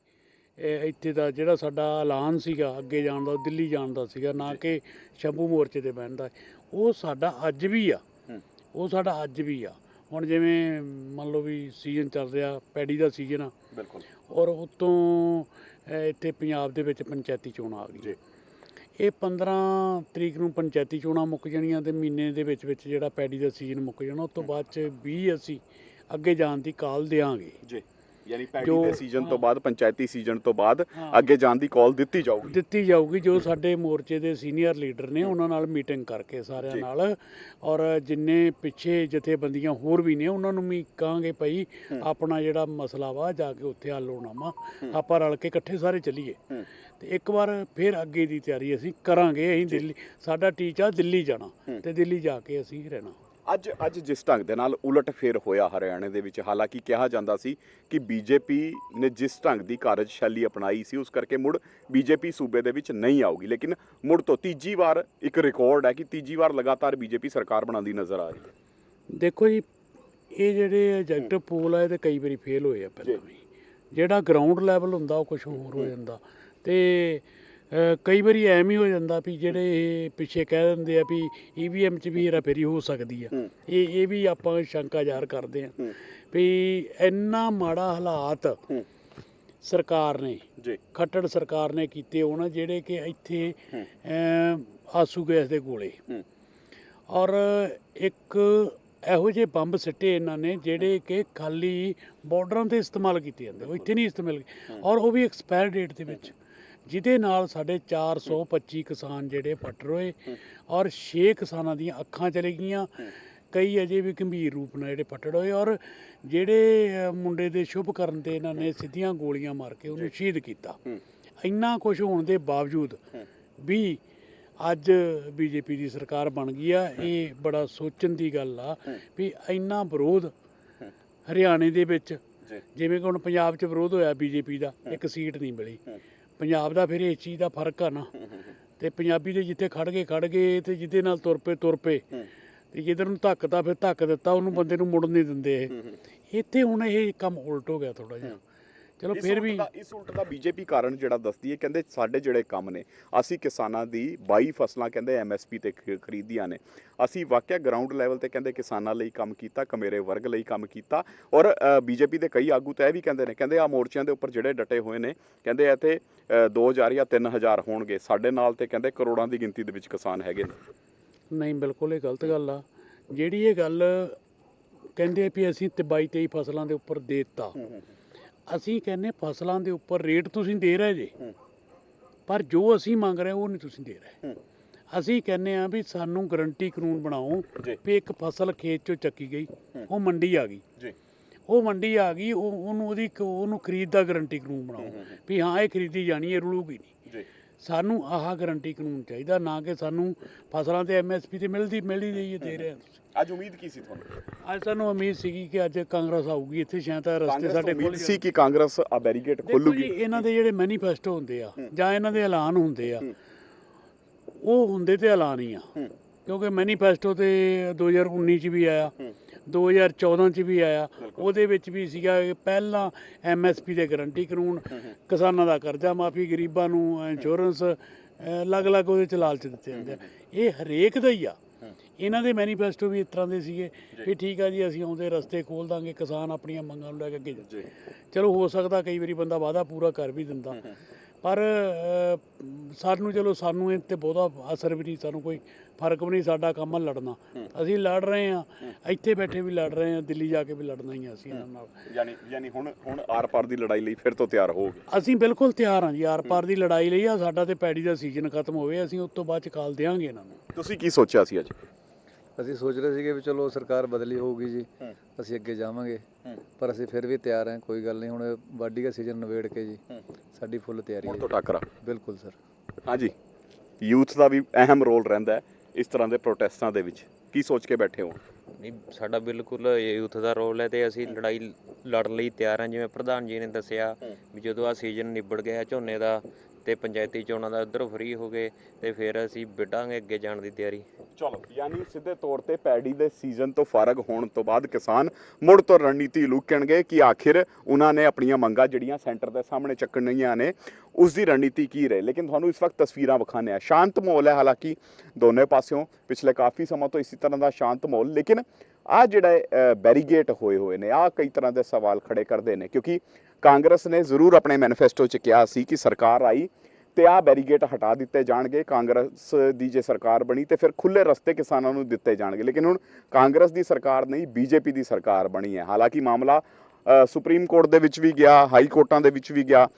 ਇੱਥੇ ਦਾ ਜਿਹੜਾ ਸਾਡਾ ਐਲਾਨ ਸੀਗਾ ਅੱਗੇ ਜਾਣ ਦਾ ਦਿੱਲੀ ਜਾਣ ਦਾ ਸੀਗਾ ਨਾ ਕਿ ਸ਼ੰਭੂ ਮੋਰਚੇ ਤੇ ਬਹਿਣ ਦਾ। ਉਹ ਸਾਡਾ ਅੱਜ ਵੀ ਆ। ਉਹ ਸਾਡਾ ਅੱਜ ਵੀ ਆ। ਹੁਣ ਜਿਵੇਂ ਮੰਨ ਲਓ ਵੀ ਸੀਜ਼ਨ ਚੱਲ ਰਿਹਾ ਪੈੜੀ ਦਾ ਸੀਜ਼ਨ ਆ। ਬਿਲਕੁਲ। ਔਰ ਉਤੋਂ ਇੱਥੇ ਪੰਜਾਬ ਦੇ ਵਿੱਚ ਪੰਚਾਇਤੀ ਚੋਣਾਂ ਆ ਜੀ। ਗਈਆਂ ਇਹ 15 ਤਰੀਕ ਨੂੰ ਪੰਚਾਇਤੀ ਚੋਣਾਂ ਮੁੱਕ ਜਾਣੀਆਂ ਤੇ ਮਹੀਨੇ ਦੇ ਵਿੱਚ ਵਿੱਚ ਜਿਹੜਾ ਪੈਡੀ ਦਾ ਸੀਜ਼ਨ ਮੁੱਕ ਜਾਣਾ ਉਸ ਤੋਂ ਬਾਅਦ ਚ 20 ਅਸੀਂ ਅੱਗੇ ਜਾਣ ਦੀ ਕਾਲ ਦੇਾਂਗੇ ਜੀ। ਯਾਨੀ ਪੈਡੀ ਦੇ ਸੀਜ਼ਨ ਤੋਂ ਬਾਅਦ ਪੰਚਾਇਤੀ ਸੀਜ਼ਨ ਤੋਂ ਬਾਅਦ। ਅੱਗੇ ਜਾਣ ਦੀ ਕਾਲ ਦਿੱਤੀ ਜਾਊਗੀ ਦਿੱਤੀ ਜਾਊਗੀ ਜੋ ਸਾਡੇ ਮੋਰਚੇ ਦੇ ਸੀਨੀਅਰ ਲੀਡਰ ਨੇ ਉਹਨਾਂ ਨਾਲ ਮੀਟਿੰਗ ਕਰਕੇ ਸਾਰਿਆਂ। ਨਾਲ ਔਰ ਜਿੰਨੇ ਪਿੱਛੇ ਜਥੇਬੰਦੀਆਂ ਹੋਰ ਵੀ ਨੇ ਉਹਨਾਂ ਨੂੰ ਵੀ ਕਹਾਂਗੇ ਭਾਈ। ਆਪਣਾ ਜਿਹੜਾ ਮਸਲਾ ਵਾ ਜਾ ਕੇ ਉੱਥੇ ਹੱਲ ਹੋਣਾ ਵਾ ਆਪਾਂ ਰਲ ਕੇ ਇਕੱਠੇ ਸਾਰੇ ਚੱਲੀਏ। ਤੇ ਇੱਕ ਵਾਰ ਫਿਰ ਅੱਗੇ ਦੀ ਤਿਆਰੀ ਅਸੀਂ ਕਰਾਂਗੇ ਅਸੀਂ ਦਿੱਲੀ ਸਾਡਾ ਟੀਚਾ ਦਿੱਲੀ ਜਾਣਾ। ਤੇ ਦਿੱਲੀ ਜਾ ਕੇ ਅਸੀਂ ਰਹਿਣਾ ਅੱਜ ਅੱਜ ਜਿਸ ਢੰਗ ਦੇ ਨਾਲ ਉਲਟ ਫੇਰ ਹੋਇਆ ਹਰਿਆਣੇ ਦੇ ਵਿੱਚ ਹਾਲਾਂਕਿ ਕਿਹਾ ਜਾਂਦਾ ਸੀ ਕਿ ਬੀਜੇਪੀ ਨੇ ਜਿਸ ਢੰਗ ਦੀ ਕਾਰਜਸ਼ੈਲੀ ਅਪਣਾਈ ਸੀ ਉਸ ਕਰਕੇ ਮੁੜ ਬੀਜੇਪੀ ਸੂਬੇ ਦੇ ਵਿੱਚ ਨਹੀਂ ਆਊਗੀ। ਲੇਕਿਨ ਮੁੜ ਤੋਂ ਤੀਜੀ ਵਾਰ ਇੱਕ ਰਿਕਾਰਡ ਹੈ ਕਿ ਤੀਜੀ ਵਾਰ ਲਗਾਤਾਰ ਬੀਜੇਪੀ ਸਰਕਾਰ ਬਣਾਉਂਦੀ ਨਜ਼ਰ ਆ ਰਹੀ ਹੈ। ਦੇਖੋ ਜੀ ਇਹ ਜਿਹੜੇ ਏਜੰਟ ਪੂਲ ਆ ਇਹ ਤੇ ਕਈ ਵਾਰੀ ਫੇਲ ਹੋਏ ਆ ਪਹਿਲਾਂ ਵੀ। ਜਿਹੜਾ ਗਰਾਊਂਡ ਲੈਵਲ ਹੁੰਦਾ ਉਹ ਕੁਝ ਹੋਰ ਹੋ। ਜਾਂਦਾ। ਤੇ ਕਈ ਵਾਰੀ ਐਵੇਂ ਹੀ ਹੋ ਜਾਂਦਾ ਵੀ ਜਿਹੜੇ ਪਿੱਛੇ ਕਹਿ ਦਿੰਦੇ ਆ ਵੀ ਈਵੀਐਮ 'ਚ ਵੀ ਹੇਰਾਫੇਰੀ ਹੋ ਸਕਦੀ ਆ। ਇਹ ਇਹ ਵੀ ਆਪਾਂ ਸ਼ੰਕਾ ਜ਼ਾਹਰ ਕਰਦੇ ਆ। ਵੀ ਇੰਨਾ ਮਾੜਾ ਹਾਲਾਤ। ਸਰਕਾਰ ਨੇ ਜੀ। ਖੱਟੜ ਸਰਕਾਰ ਨੇ ਕੀਤੇ ਹੋਣ ਜਿਹੜੇ ਕਿ ਇੱਥੇ ਆਸੂ ਗੈਸ ਦੇ ਗੋਲੇ। ਔਰ ਇੱਕ ਇਹੋ ਜਿਹੇ ਬੰਬ ਸਿੱਟੇ ਇਹਨਾਂ ਨੇ ਜਿਹੜੇ ਕਿ ਖਾਲੀ ਬਾਰਡਰਾਂ ਤੇ ਇਸਤੇਮਾਲ ਕੀਤੇ ਜਾਂਦੇ ਉਹ ਇੱਥੇ ਨਹੀਂ ਇਸਤੇਮਾਲ ਔਰ ਉਹ ਵੀ ਐਕਸਪਾਇਰ ਡੇਟ ਦੇ ਵਿੱਚ। ਜਿਹਦੇ ਨਾਲ ਸਾਡੇ 425 ਕਿਸਾਨ ਜਿਹੜੇ ਫੱਟ ਹੋਏ ਔਰ 6 ਕਿਸਾਨਾਂ ਦੀਆਂ ਅੱਖਾਂ ਚਲੇ ਗਈਆਂ। ਕਈ ਅਜੇ ਵੀ ਗੰਭੀਰ ਰੂਪ ਨਾਲ ਜਿਹੜੇ ਫੱਟੜ ਹੋਏ ਔਰ ਜਿਹੜੇ ਮੁੰਡੇ ਦੇ ਸ਼ੁਭ ਕਰਨ ਤੇ ਇਹਨਾਂ ਨੇ ਸਿੱਧੀਆਂ ਗੋਲੀਆਂ ਮਾਰ ਕੇ ਉਹਨੂੰ ਸ਼ਹੀਦ ਕੀਤਾ। ਇੰਨਾ ਕੁਝ ਹੋਣ ਦੇ ਬਾਵਜੂਦ। ਵੀ ਅੱਜ ਬੀਜੇਪੀ ਦੀ ਸਰਕਾਰ ਬਣ ਗਈ ਆ ਇਹ ਬੜਾ ਸੋਚਣ ਦੀ ਗੱਲ ਆ। ਵੀ ਇੰਨਾ ਵਿਰੋਧ ਹਰਿਆਣੇ ਦੇ ਵਿੱਚ ਜਿਵੇਂ ਕਿ ਹੁਣ ਪੰਜਾਬ 'ਚ ਵਿਰੋਧ ਹੋਇਆ ਬੀਜੇਪੀ ਦਾ ਇੱਕ ਸੀਟ ਨਹੀਂ ਮਿਲੀ। ਪੰਜਾਬ ਦਾ ਫਿਰ ਇਸ ਚੀਜ਼ ਦਾ ਫ਼ਰਕ ਆ ਨਾ। ਤੇ ਪੰਜਾਬੀ ਦੇ ਜਿੱਥੇ ਖੜ ਗਏ ਖੜ ਗਏ ਤੇ ਜਿਹਦੇ ਨਾਲ ਤੁਰ ਪਏ ਤੁਰ ਪਏ। ਤੇ ਜਿੱਧਰ ਨੂੰ ਧੱਕਤਾ ਫਿਰ ਧੱਕ ਦਿੱਤਾ, ਉਹਨੂੰ ਬੰਦੇ ਨੂੰ ਮੁੜਨ ਨਹੀਂ ਦਿੰਦੇ ਇਹ। ਇੱਥੇ ਹੁਣ ਇਹ ਕੰਮ ਉਲਟ ਹੋ ਗਿਆ ਥੋੜਾ ਜਿਹਾ। ਚਲੋ ਇਸ ਫਿਰ ਉਲਟ ਵੀ ਇਸ ਉਲਟ ਦਾ ਬੀਜੇਪੀ ਕਾਰਨ ਜਿਹੜਾ ਦੱਸਦੀ ਹੈ ਕਹਿੰਦੇ ਸਾਡੇ ਜਿਹੜੇ ਕੰਮ ਨੇ ਅਸੀਂ ਕਿਸਾਨਾਂ ਦੀ 22 ਫਸਲਾਂ ਕਹਿੰਦੇ ਐਮਐਸਪੀ ਤੇ ਖ- ਖਰੀਦੀਆਂ ਨੇ। ਅਸੀਂ ਵਾਕਿਆ ਗਰਾਊਂਡ ਲੈਵਲ ਤੇ ਕਹਿੰਦੇ ਕਿਸਾਨਾਂ ਲਈ ਕੰਮ ਕੀਤਾ ਕਮੇਰੇ ਵਰਗ ਲਈ ਕੰਮ ਕੀਤਾ ਔਰ ਬੀਜੇਪੀ ਦੇ ਕਈ ਆਗੂ ਤਾਂ ਇਹ ਵੀ ਕਹਿੰਦੇ ਨੇ ਕਹਿੰਦੇ ਆ ਮੋਰਚਿਆਂ ਦੇ ਉੱਪਰ ਜਿਹੜੇ ਡਟੇ ਹੋਏ ਨੇ ਕਹਿੰਦੇ ਇੱਥੇ 2000 ਜਾਂ 3000 ਹੋਣਗੇ। ਸਾਡੇ ਨਾਲ ਤੇ ਕਹਿੰਦੇ ਕਰੋੜਾਂ ਦੀ ਗਿਣਤੀ ਦੇ ਵਿੱਚ ਕਿਸਾਨ ਹੈਗੇ ਨੇ। ਨਹੀਂ ਬਿਲਕੁਲ ਇਹ ਗਲਤ ਗੱਲ ਆ। ਜਿਹੜੀ ਇਹ ਗੱਲ ਕਹਿੰਦੇ ਵੀ ਅਸੀਂ ਤੇ 22 23 ਫਸਲਾਂ ਦੇ ਉੱਪਰ ਦੇ ਦਿੱਤਾ ਅਸੀਂ ਕਹਿੰਨੇ ਫਸਲਾਂ ਦੇ ਉੱਪਰ ਰੇਟ ਤੁਸੀਂ ਦੇ ਰਹੇ ਜੇ। ਪਰ ਜੋ ਅਸੀਂ ਮੰਗ ਰਹੇ ਉਹ ਨਹੀਂ ਤੁਸੀਂ ਦੇ ਰਹੇ। ਅਸੀਂ ਕਹਿੰਨੇ ਆ ਵੀ ਸਾਨੂੰ ਗਰੰਟੀ ਕਾਨੂੰਨ ਬਣਾਓ ਵੀ ਇੱਕ ਫਸਲ ਖੇਤ ਚੋਂ ਚੱਕੀ ਗਈ ਉਹ ਮੰਡੀ ਆ ਗਈ। ਜੀ। ਉਹ ਮੰਡੀ ਆ ਗਈ ਉਹ ਉਹਨੂੰ ਉਹਦੀ ਉਹਨੂੰ ਖਰੀਦ ਦਾ ਗਰੰਟੀ ਕਾਨੂੰਨ ਬਣਾਓ ਵੀ ਹਾਂ ਇਹ ਖਰੀਦੀ ਜਾਣੀ ਹੈ ਰੁਲੂਗੀ ਨਹੀਂ। ਜੀ। ਸਾਨੂੰ ਆਹ ਗਰੰਟੀ ਕਾਨੂੰਨ ਚਾਹੀਦਾ ਨਾ ਕਿ ਸਾਨੂੰ ਫਸਲਾਂ ਤੇ ਐਮਐਸਪੀ ਤੇ ਮਿਲਦੀ ਮਿਲਦੀ ਹੈ ਦੇ ਰਹੇ ਆ ਤੁਸੀਂ। ਅੱਜ ਉਮੀਦ ਕੀ ਸੀ ਤੁਹਾਨੂੰ? ਅੱਜ ਸਾਨੂੰ ਉਮੀਦ ਸੀਗੀ ਕਿ ਅੱਜ ਕਾਂਗਰਸ ਆਊਗੀ ਇੱਥੇ ਸ਼ਾਇਦ ਤਾਂ ਰਸਤੇ ਕਾਂਗਰਸ ਸਾਡੇ ਤੋਂ ਸੀ ਕਿ ਕਾਂਗਰਸ ਆ ਦੇਖੋ ਜੀ ਖੋਲੂਗੀ ਇਹਨਾਂ ਦੇ ਜਿਹੜੇ ਮੈਨੀਫੈਸਟੋ ਹੁੰਦੇ ਆ ਜਾਂ ਇਹਨਾਂ ਦੇ ਐਲਾਨ ਹੁੰਦੇ ਆ। ਉਹ ਹੁੰਦੇ ਤੇ ਐਲਾਨ ਹੀ ਆ। ਹੂੰ। ਕਿਉਂਕਿ ਮੈਨੀਫੈਸਟੋ ਤੇ 2019 ਚ ਵੀ ਆਇਆ ਹੂੰ। 2014 ਚ ਵੀ ਆਇਆ ਉਹਦੇ ਵਿੱਚ ਵੀ ਸੀਗਾ ਕਿ ਪਹਿਲਾਂ ਐਮਐਸਪੀ ਦੇ ਗਰੰਟੀ ਕਾਨੂੰਨ ਕਿਸਾਨਾਂ ਦਾ ਕਰਜ਼ਾ ਮਾਫੀ ਗਰੀਬਾਂ ਨੂੰ ਇੰਸ਼ੋਰੈਂਸ ਅਲੱਗ-ਅਲੱਗ ਉਹਦੇ ਚ ਲਾਲਚ ਦਿੱਤੇ ਜਾਂਦੇ ਆ। ਇਹ ਹਰੇਕ ਦਾ ਹੀ ਆ। ਇਹਨਾਂ ਦੇ ਮੈਨੀਫੈਸਟੋ ਵੀ ਇਸ ਤਰ੍ਹਾਂ ਦੇ ਸੀਗੇ ਵੀ ਠੀਕ ਆ ਜੀ ਅਸੀਂ ਆਉਂਦੇ ਰਸਤੇ ਖੋਲ ਦਾਂਗੇ ਕਿਸਾਨ ਆਪਣੀਆਂ ਮੰਗਾਂ ਨੂੰ ਲੈ ਕੇ ਅੱਗੇ ਜੀ ਚਲੋ ਹੋ ਸਕਦਾ ਕਈ ਵਾਰੀ ਬੰਦਾ ਵਾਅਦਾ ਪੂਰਾ ਕਰ ਵੀ ਦਿੰਦਾ। ਪਰ ਸਾਨੂੰ ਚਲੋ ਸਾਨੂੰ ਇਹ ਤੇ ਬਹੁਤਾ ਅਸਰ ਵੀ ਨਹੀਂ ਸਾਨੂੰ ਕੋਈ ਫ਼ਰਕ ਵੀ ਨਹੀਂ ਸਾਡਾ ਕੰਮ ਲੜਨਾ। ਅਸੀਂ ਲੜ ਰਹੇ ਆ ਇੱਥੇ ਬੈਠੇ ਵੀ ਲੜ ਰਹੇ ਆ ਦਿੱਲੀ ਜਾ ਕੇ ਵੀ ਲੜਨਾ ਹੀ ਆ ਅਸੀਂ ਇਹਨਾਂ ਨਾਲ। ਯਾਨੀ ਯਾਨੀ ਹੁਣ ਹੁਣ ਆਰ-ਪਾਰ ਦੀ ਲੜਾਈ ਲਈ ਫਿਰ ਤੋਂ ਤਿਆਰ ਹੋਗੇ ਅਸੀਂ ਬਿਲਕੁਲ ਤਿਆਰ ਹਾਂ ਜੀ ਆਰ ਪਾਰ ਦੀ ਲੜਾਈ ਲਈ ਆ ਸਾਡਾ ਤੇ ਪੈੜੀ ਦਾ ਸੀਜ਼ਨ ਖਤਮ ਹੋਵੇ ਅਸੀਂ ਉਸ ਤੋਂ ਬਾਅਦ ਚ ਕਾਲ ਦੇਵਾਂਗੇ ਇਹਨਾਂ ਨੂੰ। ਤੁਸੀਂ ਕੀ ਸੋਚਿਆ ਸੀ ਅੱਜ? ਅਸੀਂ ਸੋਚ ਰਹੇ ਸੀਗੇ ਵੀ ਚਲੋ ਸਰਕਾਰ ਬਦਲੀ ਹੋਊਗੀ ਜੀ ਅਸੀਂ ਅੱਗੇ ਜਾਵਾਂਗੇ। ਪਰ ਅਸੀਂ ਫਿਰ ਵੀ ਤਿਆਰ ਹਾਂ ਕੋਈ ਗੱਲ ਨਹੀਂ ਹੁਣ ਵਾਢੀ ਦਾ ਸੀਜ਼ਨ ਨਵੇੜ ਕੇ ਜੀ ਸਾਡੀ ਫੁੱਲ ਤਿਆਰੀ ਹੁਣ ਹੈ ਤੋਂ ਟੱਕਰਾ। ਬਿਲਕੁਲ ਸਰ ਹਾਂਜੀ। ਯੂਥ ਦਾ ਵੀ ਅਹਿਮ ਰੋਲ ਰਹਿੰਦਾ ਹੈ ਇਸ ਤਰ੍ਹਾਂ ਦੇ ਪ੍ਰੋਟੈਸਟਾਂ ਦੇ ਵਿੱਚ। ਕੀ ਸੋਚ ਕੇ ਬੈਠੇ ਹੋ? ਨਹੀਂ ਸਾਡਾ ਬਿਲਕੁਲ ਯੂਥ ਦਾ ਰੋਲ ਹੈ ਤੇ ਅਸੀਂ ਲੜਾਈ ਲੜਨ ਲਈ ਤਿਆਰ ਹਾਂ। ਜਿਵੇਂ ਪ੍ਰਧਾਨ ਜੀ ਨੇ ਦੱਸਿਆ ਵੀ ਜਦੋਂ ਆ ਸੀਜ਼ਨ ਨਿਬੜ ਗਿਆ ਝੋਨੇ ਦਾ ਤੇ ਪੰਚਾਇਤੀ ਚੋਣਾਂ ਦਾ ਉਧਰ ਫ੍ਰੀ ਹੋ ਗਏ ਤੇ ਫਿਰ ਅਸੀਂ ਵਿੱਢਾਂਗੇ ਅੱਗੇ ਜਾਣ ਦੀ ਤਿਆਰੀ। ਚਲੋ, ਯਾਨੀ ਸਿੱਧੇ ਤੌਰ ਤੇ ਪੈੜੀ ਦੇ ਸੀਜ਼ਨ ਤੋਂ ਫਾਰਗ ਹੋਣ ਤੋਂ ਬਾਅਦ ਕਿਸਾਨ ਮੁੜ ਤੋਂ ਰਣਨੀਤੀ ਲੁਕਣਗੇ ਕਿ ਆਖਿਰ ਉਹਨਾਂ ਨੇ ਆਪਣੀਆਂ ਮੰਗਾਂ ਜਿਹੜੀਆਂ ਸੈਂਟਰ ਦੇ ਸਾਹਮਣੇ ਚੱਕਣੀਆਂ ਨੇ ਉਸ ਦੀ ਰਣਨੀਤੀ ਕੀ ਰਹੇ? ਲੇਕਿਨ ਤੁਹਾਨੂੰ ਇਸ ਵਕਤ ਤਸਵੀਰਾਂ ਵਿਖਾਣੇ ਆ ਸ਼ਾਂਤ ਮਾਹੌਲ ਹੈ ਹਾਲਾਂਕਿ ਦੋਨੇ ਪਾਸਿਓਂ ਪਿਛਲੇ ਕਾਫੀ ਸਮਾਂ ਤੋਂ ਇਸੇ ਤਰ੍ਹਾਂ ਦਾ ਸ਼ਾਂਤ ਮਾਹੌਲ, ਲੇਕਿਨ ਆ ਜਿਹੜਾ ਬੈਰੀਗੇਟ ਹੋਏ ਹੋਏ ਨੇ ਆ ਕਈ ਤਰ੍ਹਾਂ ਦੇ ਸਵਾਲ ਖੜੇ ਕਰਦੇ ਨੇ, ਕਿਉਂਕਿ ਕਾਂਗਰਸ ਨੇ ਜ਼ਰੂਰ ਆਪਣੇ ਮੈਨੀਫੈਸਟੋ 'ਚ ਕਿਹਾ ਸੀ ਕਿ ਸਰਕਾਰ ਆਈ ਤੇ ਆ ਬੈਰੀਗੇਟ ਹਟਾ ਦਿੱਤੇ ਜਾਣਗੇ ਕਾਂਗਰਸ ਦੀ ਜੇ ਸਰਕਾਰ ਬਣੀ ਤੇ ਫਿਰ ਖੁੱਲੇ ਰਸਤੇ ਕਿਸਾਨਾਂ ਨੂੰ ਦਿੱਤੇ ਜਾਣਗੇ। ਲੇਕਿਨ ਹੁਣ ਕਾਂਗਰਸ ਦੀ ਸਰਕਾਰ ਨਹੀਂ, ਬੀਜੇਪੀ ਦੀ ਸਰਕਾਰ ਬਣੀ ਹੈ। ਹਾਲਾਂਕਿ ਮਾਮਲਾ ਸੁਪਰੀਮ ਕੋਰਟ ਦੇ ਵਿੱਚ ਵੀ ਗਿਆ, ਹਾਈ ਕੋਰਟਾਂ ਦੇ ਵਿੱਚ ਵੀ ਗਿਆ।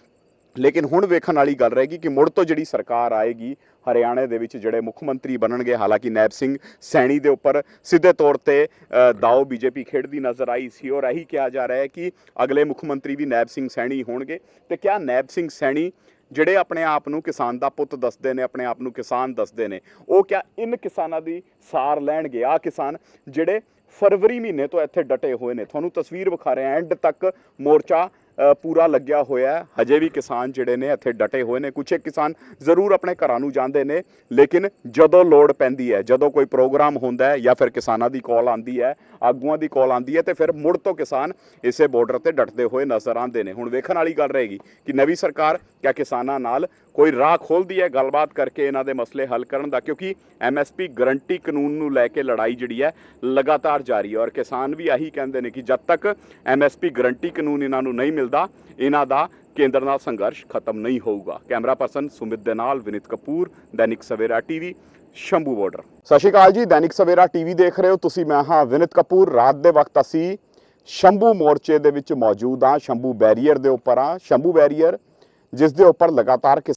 ਲੇਕਿਨ ਹੁਣ ਵੇਖਣ ਵਾਲੀ ਗੱਲ ਰਹੇਗੀ ਕਿ ਮੁੜ ਤੋਂ ਜਿਹੜੀ ਸਰਕਾਰ ਆਏਗੀ ਹਰਿਆਣੇ ਦੇ ਵਿੱਚ ਜਿਹੜੇ ਮੁੱਖ ਮੰਤਰੀ ਬਣਨਗੇ ਹਾਲਾਂਕਿ ਨੈਬ ਸਿੰਘ ਸੈਣੀ ਦੇ ਉੱਪਰ ਸਿੱਧੇ ਤੌਰ ਤੇ ਅ, ਦਾਅ ਬੀਜੇਪੀ ਖੇਡਦੀ ਨਜ਼ਰ ਆਈ ਸੀ। ਔਰ ਇਹੀ ਕਿਹਾ ਜਾ ਰਿਹਾ ਹੈ ਕਿ ਅਗਲੇ ਮੁੱਖ ਮੰਤਰੀ ਵੀ ਨੈਬ ਸਿੰਘ ਸੈਣੀ ਹੋਣਗੇ। ਤੇ ਕਿਆ ਨੈਬ ਸਿੰਘ ਸੈਣੀ ਜਿਹੜੇ ਆਪਣੇ ਆਪ ਨੂੰ ਕਿਸਾਨ ਦਾ ਪੁੱਤ ਦੱਸਦੇ ਨੇ ਆਪਣੇ ਆਪ ਨੂੰ ਕਿਸਾਨ ਦੱਸਦੇ ਨੇ ਉਹ ਕਿਆ ਇਨ ਕਿਸਾਨਾਂ ਦੀ ਸਾਰ ਲੈਣਗੇ? ਆ ਕਿਸਾਨ ਜਿਹੜੇ ਫਰਵਰੀ ਮਹੀਨੇ ਤੋਂ ਇੱਥੇ ਡਟੇ ਹੋਏ ਨੇ। ਤੁਹਾਨੂੰ ਤਸਵੀਰ ਵਿਖਾ ਰਹੇ ਐਂਡ ਤੱਕ ਮੋਰਚਾ ਪੂਰਾ ਲੱਗਿਆ ਹੋਇਆ ਹਜੇ ਵੀ ਕਿਸਾਨ ਜਿਹੜੇ ਨੇ ਇੱਥੇ ਡਟੇ ਹੋਏ ਨੇ। ਕੁਝ ਕਿਸਾਨ ਜ਼ਰੂਰ ਆਪਣੇ ਘਰਾਂ ਨੂੰ ਜਾਂਦੇ ਨੇ, ਲੇਕਿਨ ਜਦੋਂ ਲੋੜ ਪੈਂਦੀ ਹੈ, ਜਦੋਂ ਕੋਈ ਪ੍ਰੋਗਰਾਮ ਹੁੰਦਾ ਹੈ ਜਾਂ ਫਿਰ ਕਿਸਾਨਾਂ ਦੀ ਕਾਲ ਆਂਦੀ ਹੈ, ਆਗੂਆਂ ਦੀ ਕਾਲ ਆਂਦੀ ਹੈ, ਤੇ ਫਿਰ ਮੁੜ ਤੋਂ ਕਿਸਾਨ ਇਸੇ ਬਾਰਡਰ ਤੇ ਡਟਦੇ ਹੋਏ ਨਜ਼ਰ ਆਉਂਦੇ ਨੇ। ਹੁਣ ਵੇਖਣ ਵਾਲੀ ਗੱਲ ਰਹੇਗੀ ਕਿ ਨਵੀਂ ਸਰਕਾਰ ਕਿਆ ਕਿਸਾਨਾਂ ਨਾਲ ਕੋਈ ਰਾਹ ਖੋਲਦੀ ਹੈ ਗੱਲਬਾਤ ਕਰਕੇ ਇਹਨਾਂ ਦੇ ਮਸਲੇ ਹੱਲ ਕਰਨ ਦਾ, ਕਿਉਂਕਿ ਐਮਐਸਪੀ ਗਰੰਟੀ ਕਾਨੂੰਨ ਨੂੰ ਲੈ ਕੇ ਲੜਾਈ ਜਿਹੜੀ ਹੈ ਲਗਾਤਾਰ ਜਾਰੀ ਹੈ। ਔਰ ਕਿਸਾਨ ਵੀ ਆਹੀ ਕਹਿੰਦੇ ਨੇ ਕਿ ਜਦ ਤੱਕ ਐਮਐਸਪੀ ਗਰੰਟੀ ਕਾਨੂੰਨ ਇਹਨਾਂ ਨੂੰ ਨਹੀਂ ਮਿਲਦਾ, ਇਹਨਾਂ ਦਾ ਕੇਂਦਰ ਨਾਲ ਸੰਘਰਸ਼ ਖਤਮ ਨਹੀਂ ਹੋਊਗਾ। ਕੈਮਰਾ ਪਰਸਨ ਸੁਮਿਤ ਦੇ ਨਾਲ ਵਿਨਿਤ ਕਪੂਰ, ਦੈਨਿਕ ਸਵੇਰਾ ਟੀਵੀ, ਸ਼ੰਭੂ ਬਾਰਡਰ। ਸਤਿ ਸ਼੍ਰੀ ਅਕਾਲ ਜੀ, ਦੈਨਿਕ ਸਵੇਰਾ ਟੀਵੀ ਦੇਖ ਰਹੇ ਹੋ ਤੁਸੀਂ। ਮੈਂ ਹਾਂ ਵਿਨਿਤ ਕਪੂਰ। ਰਾਤ ਦੇ ਵਕਤ ਅਸੀਂ ਸ਼ੰਭੂ ਮੋਰਚੇ ਦੇ ਵਿੱਚ ਮੌਜੂਦ ਹਾਂ, ਸ਼ੰਭੂ ਬੈਰੀਅਰ ਦੇ ਉੱਪਰ ਹਾਂ। ਸ਼ੰਭੂ ਬੈਰੀਅਰ, ਜਿਸ ਦੇ ਉੱਪਰ ਲਗਾਤਾਰ ਕਿਸ-